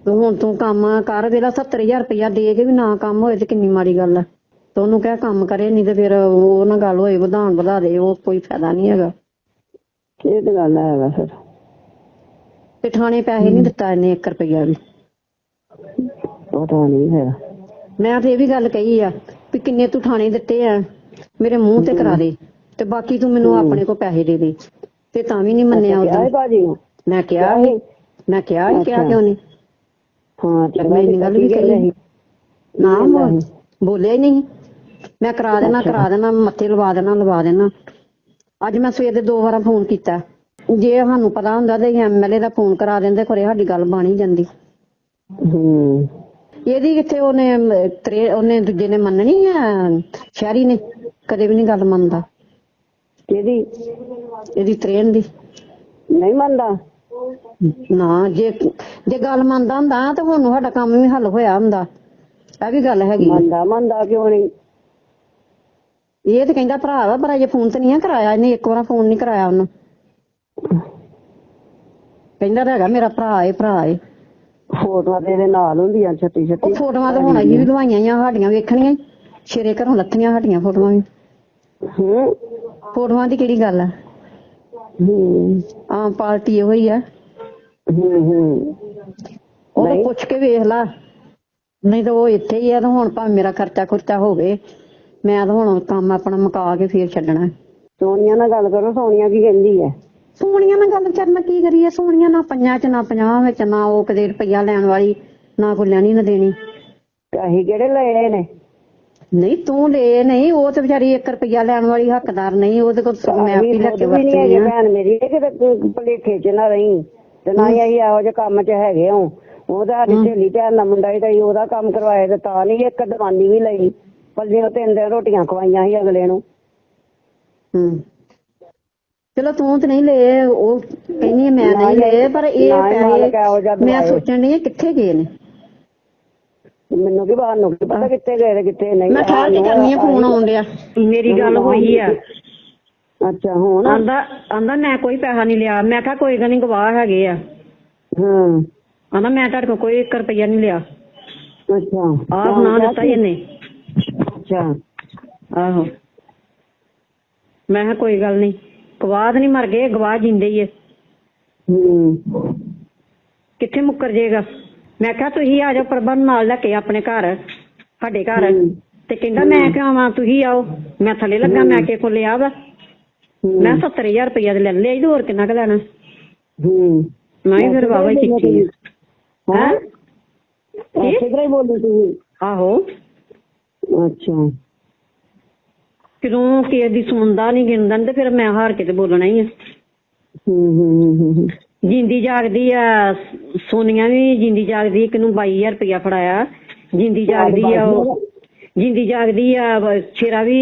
ਤੇ ਹੁਣ ਤੂੰ ਕੰਮ ਕਰ ਵੇਲਾ 70000 ਰੁਪਇਆ ਦੇ ਕੇ ਵੀ ਨਾ ਕੰਮ ਹੋਏ ਤੇ ਕਿੰਨੀ ਮਾੜੀ ਗੱਲ ਆ। ਤੇ ਉਹਨੂੰ ਕਹਿ ਕੰਮ ਕਰੇ ਨਹੀਂ ਤੇ ਫਿਰ ਉਹ ਨਾ ਗੱਲ ਹੋਏ ਵਧਾਉਣ ਵਧਾ ਦੇ ਉਹ ਕੋਈ ਫਾਇਦਾ ਨਹੀਂ ਹੈਗਾ। ਇਹ ਤੇ ਗੱਲ ਹੈ ਵਾ ਫਿਰ ਤੇ ਥਾਣੇ ਪੈਸੇ ਨਹੀਂ ਦਿੱਤਾ ਇਹਨੇ 1 ਰੁਪਇਆ ਵੀ। ਪਤਾ ਨਹੀਂ ਫਿਰ। ਮੈਂ ਤੇ ਇਹ ਵੀ ਗੱਲ ਕਹੀ ਆ ਵੀ ਕਿੰਨੇ ਤੂੰ ਥਾਣੇ ਦਿੱਤੇ ਆ ਮੇਰੇ ਮੂੰਹ ਤੇ ਕਰਾ ਦੇ। ਤੇ ਬਾਕੀ ਤੂੰ ਮੈਨੂੰ ਆਪਣੇ ਕੋ ਪੈਸੇ ਦੇ ਦੇ। ਤੇ ਤਾਂ ਵੀ ਨਹੀਂ ਮੰਨਿਆ ਕਿਹਾ ਉਦੋਂ ਨੂੰ। ਮੈਂ ਕਿਹਾ ਸੀ ਮੈਂ ਕਿਹਾ ਸੀ ਕਿਹਾ ਕਿਉਂ ਨਹੀਂ ਹਾਂ ਪਰ ਮੈਂ ਇੰਨੀ ਗੱਲ ਵੀ ਕਹੀ। ਨਾ ਬੋਲ- ਬੋਲਿਆ ਹੀ ਨਹੀਂ। ਮੈਂ ਕਰਾ ਦੇਣਾ ਕਰਾ ਦੇਣਾ ਮੱਥੇ ਲਵਾ ਦੇਣਾ ਲਵਾ ਦੇਣਾ। ਅੱਜ ਮੈਂ ਸਵੇਰ ਦੇ ਦੋ ਵਾਰਾਂ ਫੋਨ ਕੀਤਾ। ਜੇ ਸਾਨੂੰ ਪਤਾ ਹੁੰਦਾ ਤੇ ਐਮਐਲਏ ਦਾ ਫੋਨ ਕਰਾ ਦਿੰਦੇ ਖਰੇ ਸਾਡੀ ਗੱਲ ਬਣ ਹੀ ਜਾਂਦੀ। ਹੂੰ। ਇਹਦੀ ਕਿੱਥੇ ਉਹਨੇ ਅਮ, ਤਰੇ- ਉਹਨੇ ਦੂਜੇ ਨੇ ਮੰਨਣੀ ਆ? ਸ਼ਹਿਰੀ ਨੇ। ਕਦੇ ਵੀ ਨਹੀਂ ਗੱਲ ਮੰਨਦਾ। ਕਿਹਦੀ ਇਹਦੀ ਟ੍ਰੇਨ ਦੀ। ਨਹੀਂ ਮੰਨਦਾ। ਨਾ ਜੇ ਜੇ ਗੱਲ ਮੰਨਦਾ ਹੁੰਦਾ ਤਾਂ ਹੁਣ ਸਾਡਾ ਕੰਮ ਵੀ ਹੱਲ ਹੋਇਆ ਹੁੰਦਾ। ਇਹ ਵੀ ਗੱਲ ਹੈਗੀ। ਮੰਨਦਾ ਮੰਨਦਾ ਕਿਉਂ ਨਹੀਂ? ਇਹ ਤੇ ਕਹਿੰਦਾ ਭਰਾ ਵਾ ਪਰ ਅਜੇ ਫੋਨ ਤੇ ਨਹੀਂ ਕਰਾਇਆ ਇਹਨੇ ਇੱਕ ਵਾਰ ਫੋਨ ਨਹੀਂ ਕਰਾਇਆ ਉਹਨੂੰ। ਕਹਿੰਦਾ ਤਾਂ ਹੈਗਾ ਮੇਰਾ ਭਰਾ ਏ ਭਰਾ ਏ। ਫੋਟੋਆਂ ਤੇ ਇਹਦੇ ਨਾਲ ਹੁੰਦੀਆਂ ਛੱਤੀ ਉਹ ਛੱਤੀ ਫੋਟੋਆਂ ਤਾਂ ਹੁਣ ਅਸੀਂ ਵੀ ਲਵਾਈਆਂ ਆ ਸਾਡੀਆਂ ਵੇਖਣੀਆਂ। ਸ਼ੇਰੇ ਘਰੋਂ ਲੱਥੀਆਂ ਸਾਡੀਆਂ ਫੋਟੋਆਂ ਵੀ। ਹੂੰ। ਫੋਟੋਆਂ ਦੀ ਕਿਹੜੀ ਗੱਲ ਆ? ਹੂੰ। ਆਮ ਪਾਰਟੀ ਇਹੋ ਹੀ ਆ। ਹੂੰ ਹੂੰ। ਉਹ। ਪੁੱਛ ਕੇ ਵੇਖ ਲਾ। ਨਹੀਂ ਤਾਂ ਉਹ ਇੱਥੇ ਹੀ ਆ ਤਾਂ ਹੁਣ ਭਾਵੇਂ ਮੇਰਾ ਖਰਚਾ ਖੁਰਚਾ ਹੋਵੇ ਮੈਂ ਤਾਂ ਹੁਣ ਕੰਮ ਆਪਣਾ ਮੁਕਾ ਕੇ ਫੇਰ ਛੱਡਣਾ। ਸੋਨੀਆ ਨਾਲ ਗੱਲ ਕਰੋ ਸੋਨੀਆ ਕੀ ਕਹਿੰਦੀ ਹੈ ਸੋਨੀਆ ਨਾਲ ਗੱਲ ਕਰਨਾ ਕੀ ਕਰੀਏ? ਸੋਨੀਆ ਨਾ ਪੰਜਾਂ ਚ ਨਾ ਪੰਜਾਹ ਵਿੱਚ ਨਾ ਉਹ ਕਦੇ ਰੁਪਈਆ ਲੈਣ ਵਾਲੀ ਨਾ ਕੋਈ ਲੈਣੀ ਨਾ ਦੇਣੀ। ਅਸੀਂ ਕਿਹੜੇ ਲਏ ਨੇ? ਨਹੀਂ ਤੂੰ ਲੈ ਨਹੀਂ ਉਹ ਤੇ ਵਿਚਾਰੀ 1 ਰੁਪਈਆ ਲੈਣ ਵਾਲੀ ਹੱਕਦਾਰ ਨਹੀਂ ਉਹਦੇ ਕੋਲ ਸਗੋਂ ਮੈਂ ਆਪੀ ਲੈ ਕੇ ਵੀ ਨਹੀਂ ਵਰਤਣੀ ਹੈਗੇ ਆ। ਭੈਣ ਮੇਰੀ ਇਹ ਕਿਤੇ ਭਲੇਖੇ ਚ ਨਾ ਰਹੀ ਤੇ ਨਾ ਹੀ ਇਹੋ ਜਿਹੇ ਕੰਮ ਚ ਹੈਗੇ ਹਾਂ। ਉਹਦਾ ਸਹੇਲੀ ਭੈਣ ਦਾ ਮੁੰਡਾ ਹੀ ਤਾਂ ਉਹਦਾ ਕੰਮ ਕਰਵਾਏ ਤੇ ਤਾਂ ਨਹੀਂ ਇੱਕ ਦਵਾਨੀ ਵੀ ਲਈ। ਪੱਲੇ ਉਹ ਤਿੰਨ ਦਿਨ ਰੋਟੀਆਂ ਖਵਾਈਆਂ ਸੀ ਅਗਲੇ ਨੂੰ। ਹੂੰ। ਚਲੋ ਤੂੰ ਤੇ ਨਹੀਂ ਲੈ ਉਹ ਕਹਿੰਦੀ ਮੈਂ ਨਹੀਂ ਲਏ ਪਰ ਇਹ ਪੈਸੇ ਮੈਂ। ਸੋਚਣ ਆ ਕਿੱਥੇ ਗਏ ਨੇ। ਮੈਨੂੰ ਕੀ ਬਾਹਰ ਨੂੰ ਕੀ ਪਤਾ ਕਿੱਥੇ ਗਏ ਤੇ ਕਿੱਥੇ ਨਹੀਂ। ਮੈਂ ਠਹਿਰ ਕੇ ਕਰਨੀ ਆ ਫੋਨ ਆਉਣ ਡਿਆ। ਮੇਰੀ ਗੱਲ ਹੋਈ ਆ। ਅੱਛਾ ਹੁਣ? ਆਂਦਾ ਆਂਦਾ ਮੈਂ ਕੋਈ ਪੈਸਾ ਨਹੀਂ ਲਿਆ। ਮੈਂ ਕਿਹਾ ਕੋਈ ਗੱਲ ਨਹੀਂ ਗਵਾਹ ਹੈਗੇ ਆ। ਹਾਂ। ਆਂਦਾ ਮੈਂ ਤੁਹਾਡੇ ਕੋਲ ਕੋਈ 1 ਰੁਪਈਆ ਨਹੀਂ ਲਿਆ। ਅੱਛਾ। ਆਹ ਸੁਣਾ ਦਿੱਤਾ ਹੀ ਇਹਨੇ। ਅੱਛਾ। ਆਹੋ। ਮੈਂ ਕਿਹਾ ਕੋਈ ਗੱਲ ਨਹੀਂ ਗਵਾਹ ਤਾਂ ਨਹੀਂ ਮਰ ਗਏ ਗਵਾਹ ਜਿੰਦੇ ਹੀ ਐ ਹੂੰ। ਕਿੱਥੇ ਮੁੱਕਰ ਜੇਗਾ? ਮੈਂ ਕਿਹਾ ਤੁਸੀਂ ਆ ਜਾਓ ਪ੍ਰਬੰਧ ਨਾਲ ਲੈ ਕੇ ਆਪਣੇ ਘਰ ਸਾਡੇ ਘਰ। ਤੇ ਕਹਿੰਦਾ ਮੈਂ ਕਿਉਂ ਆਵਾਂ? ਤੁਸੀਂ ਆਓ। ਮੈਂ ਥੱਲੇ ਲੱਗਾ ਮੈਂ ਕੇ ਕੋਲ ਲਿਆ ਵਾ। ਮੈਂ 70000 ਰੁਪਇਆ ਦੇ ਲੈ ਲਿਆ ਇਹਦੇ ਹੋਰ ਕਿੰਨਾ ਕੁ ਲੈਣਾ? ਹੂੰ। ਮੈਂ ਫਿਰ ਵਾਵਾ ਹੀ ਕੀਤੀ ਆ। ਹਾਂ? ਕੀ? ਐਸੇ ਤਰ੍ਹਾਂ ਹੀ ਬੋਲੀ ਤੁਸੀਂ? ਆਹੋ। ਅੱਛਾ। ਕਿਦੋਂ ਕਿਸੇ ਦੀ ਸੁਣਦਾ ਨਹੀਂ ਗਿਣਦਾ ਤੇ ਫਿਰ ਮੈਂ ਹਾਰ ਕੇ ਤੇ ਬੋਲਣਾ ਹੀ ਆ। ਹੂੰ ਹੂੰ ਹੂੰ, ਹੂੰ ਹੂੰ। ਜਿੰਦੀ ਜਾਗਦੀ ਆ ਸੋਨੀਆ ਵੀ ਜਿੰਦੀ ਜਾਗਦੀ ਇੱਕ ਨੂੰ 22000 ਰੁਪਇਆ ਫੜਾਇਆ। ਜਿੰਦੀ ਜਾਗਦੀ ਆ ਉਹ ਜਿੰਦੀ ਜਾਗਦੀ ਆ ਸ਼ੇਰਾ ਵੀ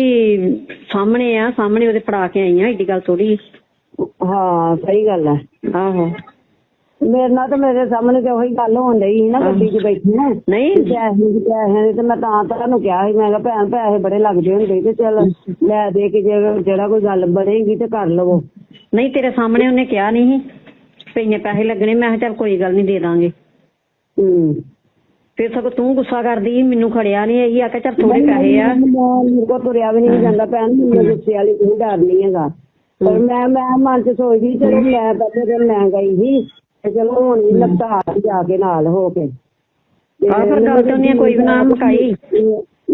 ਸਾਹਮਣੇ ਆ ਸਾਹਮਣੇ ਉਹਦੇ ਫੜਾ ਕੇ ਆਈ ਆ ਏਡੀ ਗੱਲ ਥੋੜੀ ਹਾਂ ਸਹੀ ਗੱਲ ਹੈ ਆਹੋ। ਮੇਰੇ ਨਾਲ ਤਾਂ ਮੇਰੇ ਸਾਹਮਣੇ ਤੇ ਉਹੀ ਗੱਲ ਹੋਣ ਡਈ ਸੀ ਨਾ ਗੱਡੀ 'ਚ ਬੈਠੀ ਨਾ। ਨਹੀਂ। ਪੈਸੇ ਦੀ ਪੈਸੇ ਦੀ ਤੇ ਮੈਂ ਤਾਂ ਤੁਹਾਨੂੰ ਕਿਹਾ ਸੀ ਮੈਂ ਕਿਹਾ ਭੈਣ ਪੈਸੇ ਬੜੇ ਲੱਗਦੇ ਹੁੰਦੇ ਤੇ ਚੱਲ ਲੈ ਦੇ ਕੇ ਜੇ- ਜਿਹੜਾ ਕੋਈ ਗੱਲ ਬਣੇਗੀ ਤੇ ਕਰ ਲਵੋ। ਨਹੀਂ ਤੇਰੇ ਸਾਹਮਣੇ ਉਹਨੇ ਕਿਹਾ ਨਹੀਂ ਪਈਨੇ ਪੈਸੇ ਲੱਗਣੇ ਮੈਂ ਕਿਹਾ ਚੱਲ ਕੋਈ ਗੱਲ ਨਹੀਂ ਦੇ ਦਾਂਗੇ। ਹੂੰ। ਫਿਰ ਸਗੋਂ ਤੂੰ ਗੁੱਸਾ ਕਰਦੀ ਮੈਨੂੰ ਖੜਿਆ ਨਹੀਂ ਇਹੀ ਆ ਕਿ ਚੱਲ ਥੋੜੇ ਪੈਸੇ ਆ। ਮੇਰੇ ਕੋਲ ਤੁਰਿਆ ਵੀ ਨਹੀਂ ਜਾਂਦਾ ਭੈਣ ਮੈਨੂੰ ਗੁੱਸੇ ਵਾਲੀ ਕੋਈ ਡਰ ਨਹੀਂ ਹੈਗਾ। ਪਰ ਮੈਂ ਮੈਂ ਮਨ ਚ ਸੋਚਦੀ ਚਲੋ ਮੈਂ ਪਹਿਲੇ ਦਿਨ ਮੈਂ ਗਈ ਸੀ ਤੇ ਚਲੋ ਹੁਣ ਵੀ ਲੱਭਤਾ ਜਾ ਕੇ ਨਾਲ ਹੋ ਕੇ। ਆਹ ਫਿਰ ਗੱਲ ਤਾਂ ਉਹਨੇ ਕੋਈ ਵੀ ਨਾ ਮੁਕਾਈ।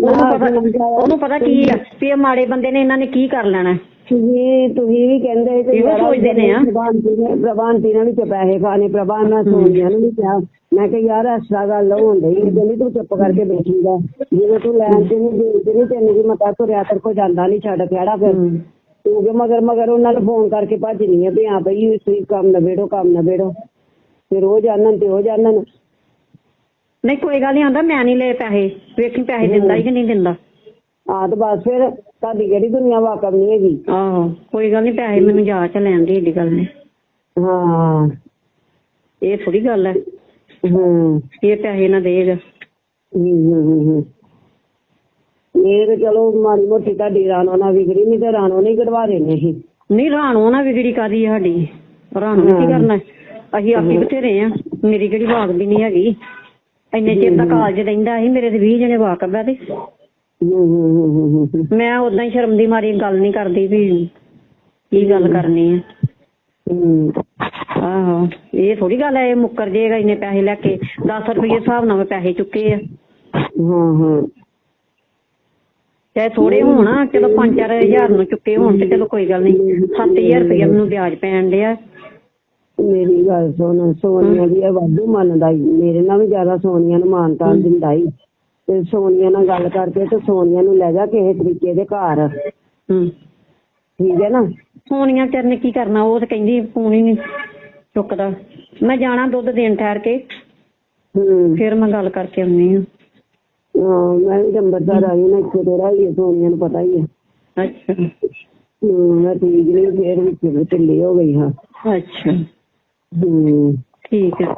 ਉਹਨੂੰ ਪਤਾ ਉਹਨੂੰ ਪਤਾ ਕੀ ਆ ਵੀ ਇਹ ਮਾੜੇ ਬੰਦੇ ਨੇ ਇਹਨਾਂ ਨੇ ਕੀ ਕਰ ਲੈਣਾ। ਤੁਸੀਂ ਤੁਸੀਂ ਵੀ ਕਹਿੰਦੇ ਕਿ ਇਹੋ ਸੋਚਦੇ ਨੇ ਆ। ਪ੍ਰਭਾਂਤੀ ਨੇ ਪ੍ਰਭਾਂਤੀ ਨੇ ਵਿੱਚ ਪੈਸੇ ਖਾਣੇ ਪ੍ਰਭਾਨ ਨਾਲ ਸੋਨੀਆ ਨੂੰ ਵੀ ਕਿਹਾ ਮੈਂ ਕਿਹਾ ਯਾਰ ਐਸਾ ਗੱਲ ਹੋਣ ਡਈ ਹੈ ਕਹਿੰਦੀ ਤੂੰ ਚੁੱਪ ਕਰਕੇ ਬੈਠੀਗਾ ਜਿਵੇਂ ਤੂੰ ਲੈਣ ਤੇ ਨਹੀਂ ਦੇ ਤੇ ਨਹੀਂ ਤੈਨੂੰ ਕੀ ਮਤਾ ਤੁਰਿਆ ਤੇਰੇ ਕੋ ਜਾਂਦਾ ਨਹੀਂ ਛੱਡ ਕਿਹੜਾ ਫਿਰ। ਤੂੰ ਕਿ ਮਗਰ ਮਗਰ ਉਹਨਾਂ ਨੂੰ ਫੋਨ ਕਰਕੇ ਭੱਜਣੀ ਹੈ ਵੀ ਹਾਂ ਬਈ ਤੁਸੀਂ ਕੰਮ ਨਵੇੜੋ ਕੰਮ ਨਵੇੜੋ ਫਿਰ ਉਹ ਜਾਣਨ ਤੇ ਉਹ ਜਾਣਨ। ਨਹੀਂ ਕੋਈ ਗੱਲ ਨਹੀਂ ਆਂਦਾ ਮੈਂ ਨਹੀਂ ਲਏ ਪੈਸੇ। ਵੇਖੀ ਪੈਸੇ ਦਿੰਦਾ ਹੀ ਕਿ ਨਹੀਂ ਦਿੰਦਾ। ਆ ਤੇ ਬਸ ਫਿਰ ਤੁਹਾਡੀ ਕਿਹੜੀ ਦੁਨੀਆ ਵਾਕਫ ਨਹੀਂ ਹੈਗੀ? ਆਹੋ ਕੋਈ ਗੱਲ ਨਹੀਂ ਪੈਸੇ ਮੈਨੂੰ ਜਾ ਚ ਲੈਣ ਦੀ ਏਡੀ ਗੱਲ ਨਹੀਂ। ਹਾਂ। ਇਹ ਥੋੜੀ ਗੱਲ ਹੈ। ਹੂੰ। ਇਹ ਪੈਸੇ ਨਾ ਦੇਗਾ ਹੂੰ, ਹੂੰ, ਹੂੰ। ਇਹ ਤੇ ਚਲੋ ਮਾੜੀ ਮੋਟੀ ਤੁਹਾਡੀ ਰਾਣੋ ਨਾਲ ਵਿਗੜੀ ਨਹੀਂ ਤੇ ਰਾਣੋ ਨਹੀਂ ਕਢਵਾ ਦੇਣੇ ਸੀ। ਨਹੀਂ ਰਾਣੋ ਨਾ ਵਿਗੜੀ ਕਾਦੀ ਸਾਡੀ? ਰਾਣੋ ਨੇ ਕੀ ਕਰਨਾ? ਅਸੀਂ ਆਪੇ ਬਥੇਰੇ ਆ। ਮੇਰੀ ਕਿਹੜੀ ਵਾਕਦੀ ਨਹੀਂ ਹੈਗੀ। ਇੰਨੇ ਚਿਰ ਦਾ ਕਾਲਜ ਰਹਿੰਦਾ ਸੀ ਮੇਰੇ ਤੇ 20 ਜਣੇ ਵਾਕਬ ਆ ਤੇ। ਮੈਂ ਉਦਾਂ ਹੀ ਸ਼ਰਮ ਦੀ ਮਾਰੀ, ਗੱਲ ਨਹੀਂ ਕਰਦੀ ਵੀ ਕੀ ਗੱਲ ਕਰਨੀ ਹੈ ਆਹੋ, ਇਹ ਥੋੜੀ ਗੱਲ ਹੈ, ਇਹ ਮੁੱਕਰ ਜੇਗਾ, ਇੰਨੇ ਪੈਸੇ ਲੈ ਕੇ। 10 ਰੁਪਏ ਹਿਸਾਬ ਨਾਲ ਮੈਂ ਪੈਸੇ ਚੁੱਕੇ ਆ। ਹਾਂ ਹਾਂ ਚਾਹੇ ਥੋੜੇ ਹੋਣ, ਚਲੋ 5-4000 ਨੂੰ ਚੁੱਕੇ ਹੋਣ ਤੇ ਚਲੋ ਕੋਈ ਗੱਲ ਨਹੀਂ। 7000 ਰੁਪਏ ਮੈਨੂੰ ਵਿਆਜ ਪੈਣ ਡਿਆ। ਮੇਰੀ ਗੱਲ ਸੁਣ, ਸੋਨੀਆ ਦੀ ਇਹ ਵਾਧੂ ਮੰਨਦਾ ਈ। ਮੇਰੇ ਨਾਲ ਵੀ ਜ਼ਿਆਦਾ ਸੋਨੀਆ ਨੂੰ ਮਾਨਤਾ ਦਿੰਦਾ ਈ। ਤੇ ਸੋਨੀਆ ਨਾਲ ਗੱਲ ਕਰਕੇ ਤੇ ਸੋਨੀਆ ਨੂੰ ਲੈ ਜਾ ਕਿਸੇ ਤਰੀਕੇ ਦੇ ਘਰ। ਹੂੰ। ਠੀਕ ਹੈ ਨਾ? ਸੋਨੀਆ ਵਿਚਾਰ ਨੇ ਕੀ ਕਰਨਾ? ਉਹ ਤਾਂ ਕਹਿੰਦੀ ਫੋਨ ਹੀ ਨਹੀਂ ਚੁੱਕਦਾ। ਮੈਂ ਜਾਣਾ ਦੁੱਧ ਦੇਣ ਠਹਿਰ ਕੇ। ਹੂੰ। ਫਿਰ ਮੈਂ ਗੱਲ ਕਰਕੇ ਆਉਣੀ ਆ ਹਾਂ ਮੈਂ ਵੀ ਅੰਬਰਸਰ ਆਈ ਨਾ ਇੱਥੇ ਤੇ ਰਹੀ ਹੈ ਸੋਨੀਆ ਨੂੰ ਪਤਾ ਹੀ ਹੈ। ਅੱਛਾ। ਹੂੰ ਮੈਂ ਠੀਕ ਨਹੀਂ ਫੇਰ ਵਿੱਚ ਢਿੱਲੀ ਹੋ ਗਈ ਹਾਂ। ਅੱਛਾ। ਹੂੰ। ਠੀਕ ਹੈ।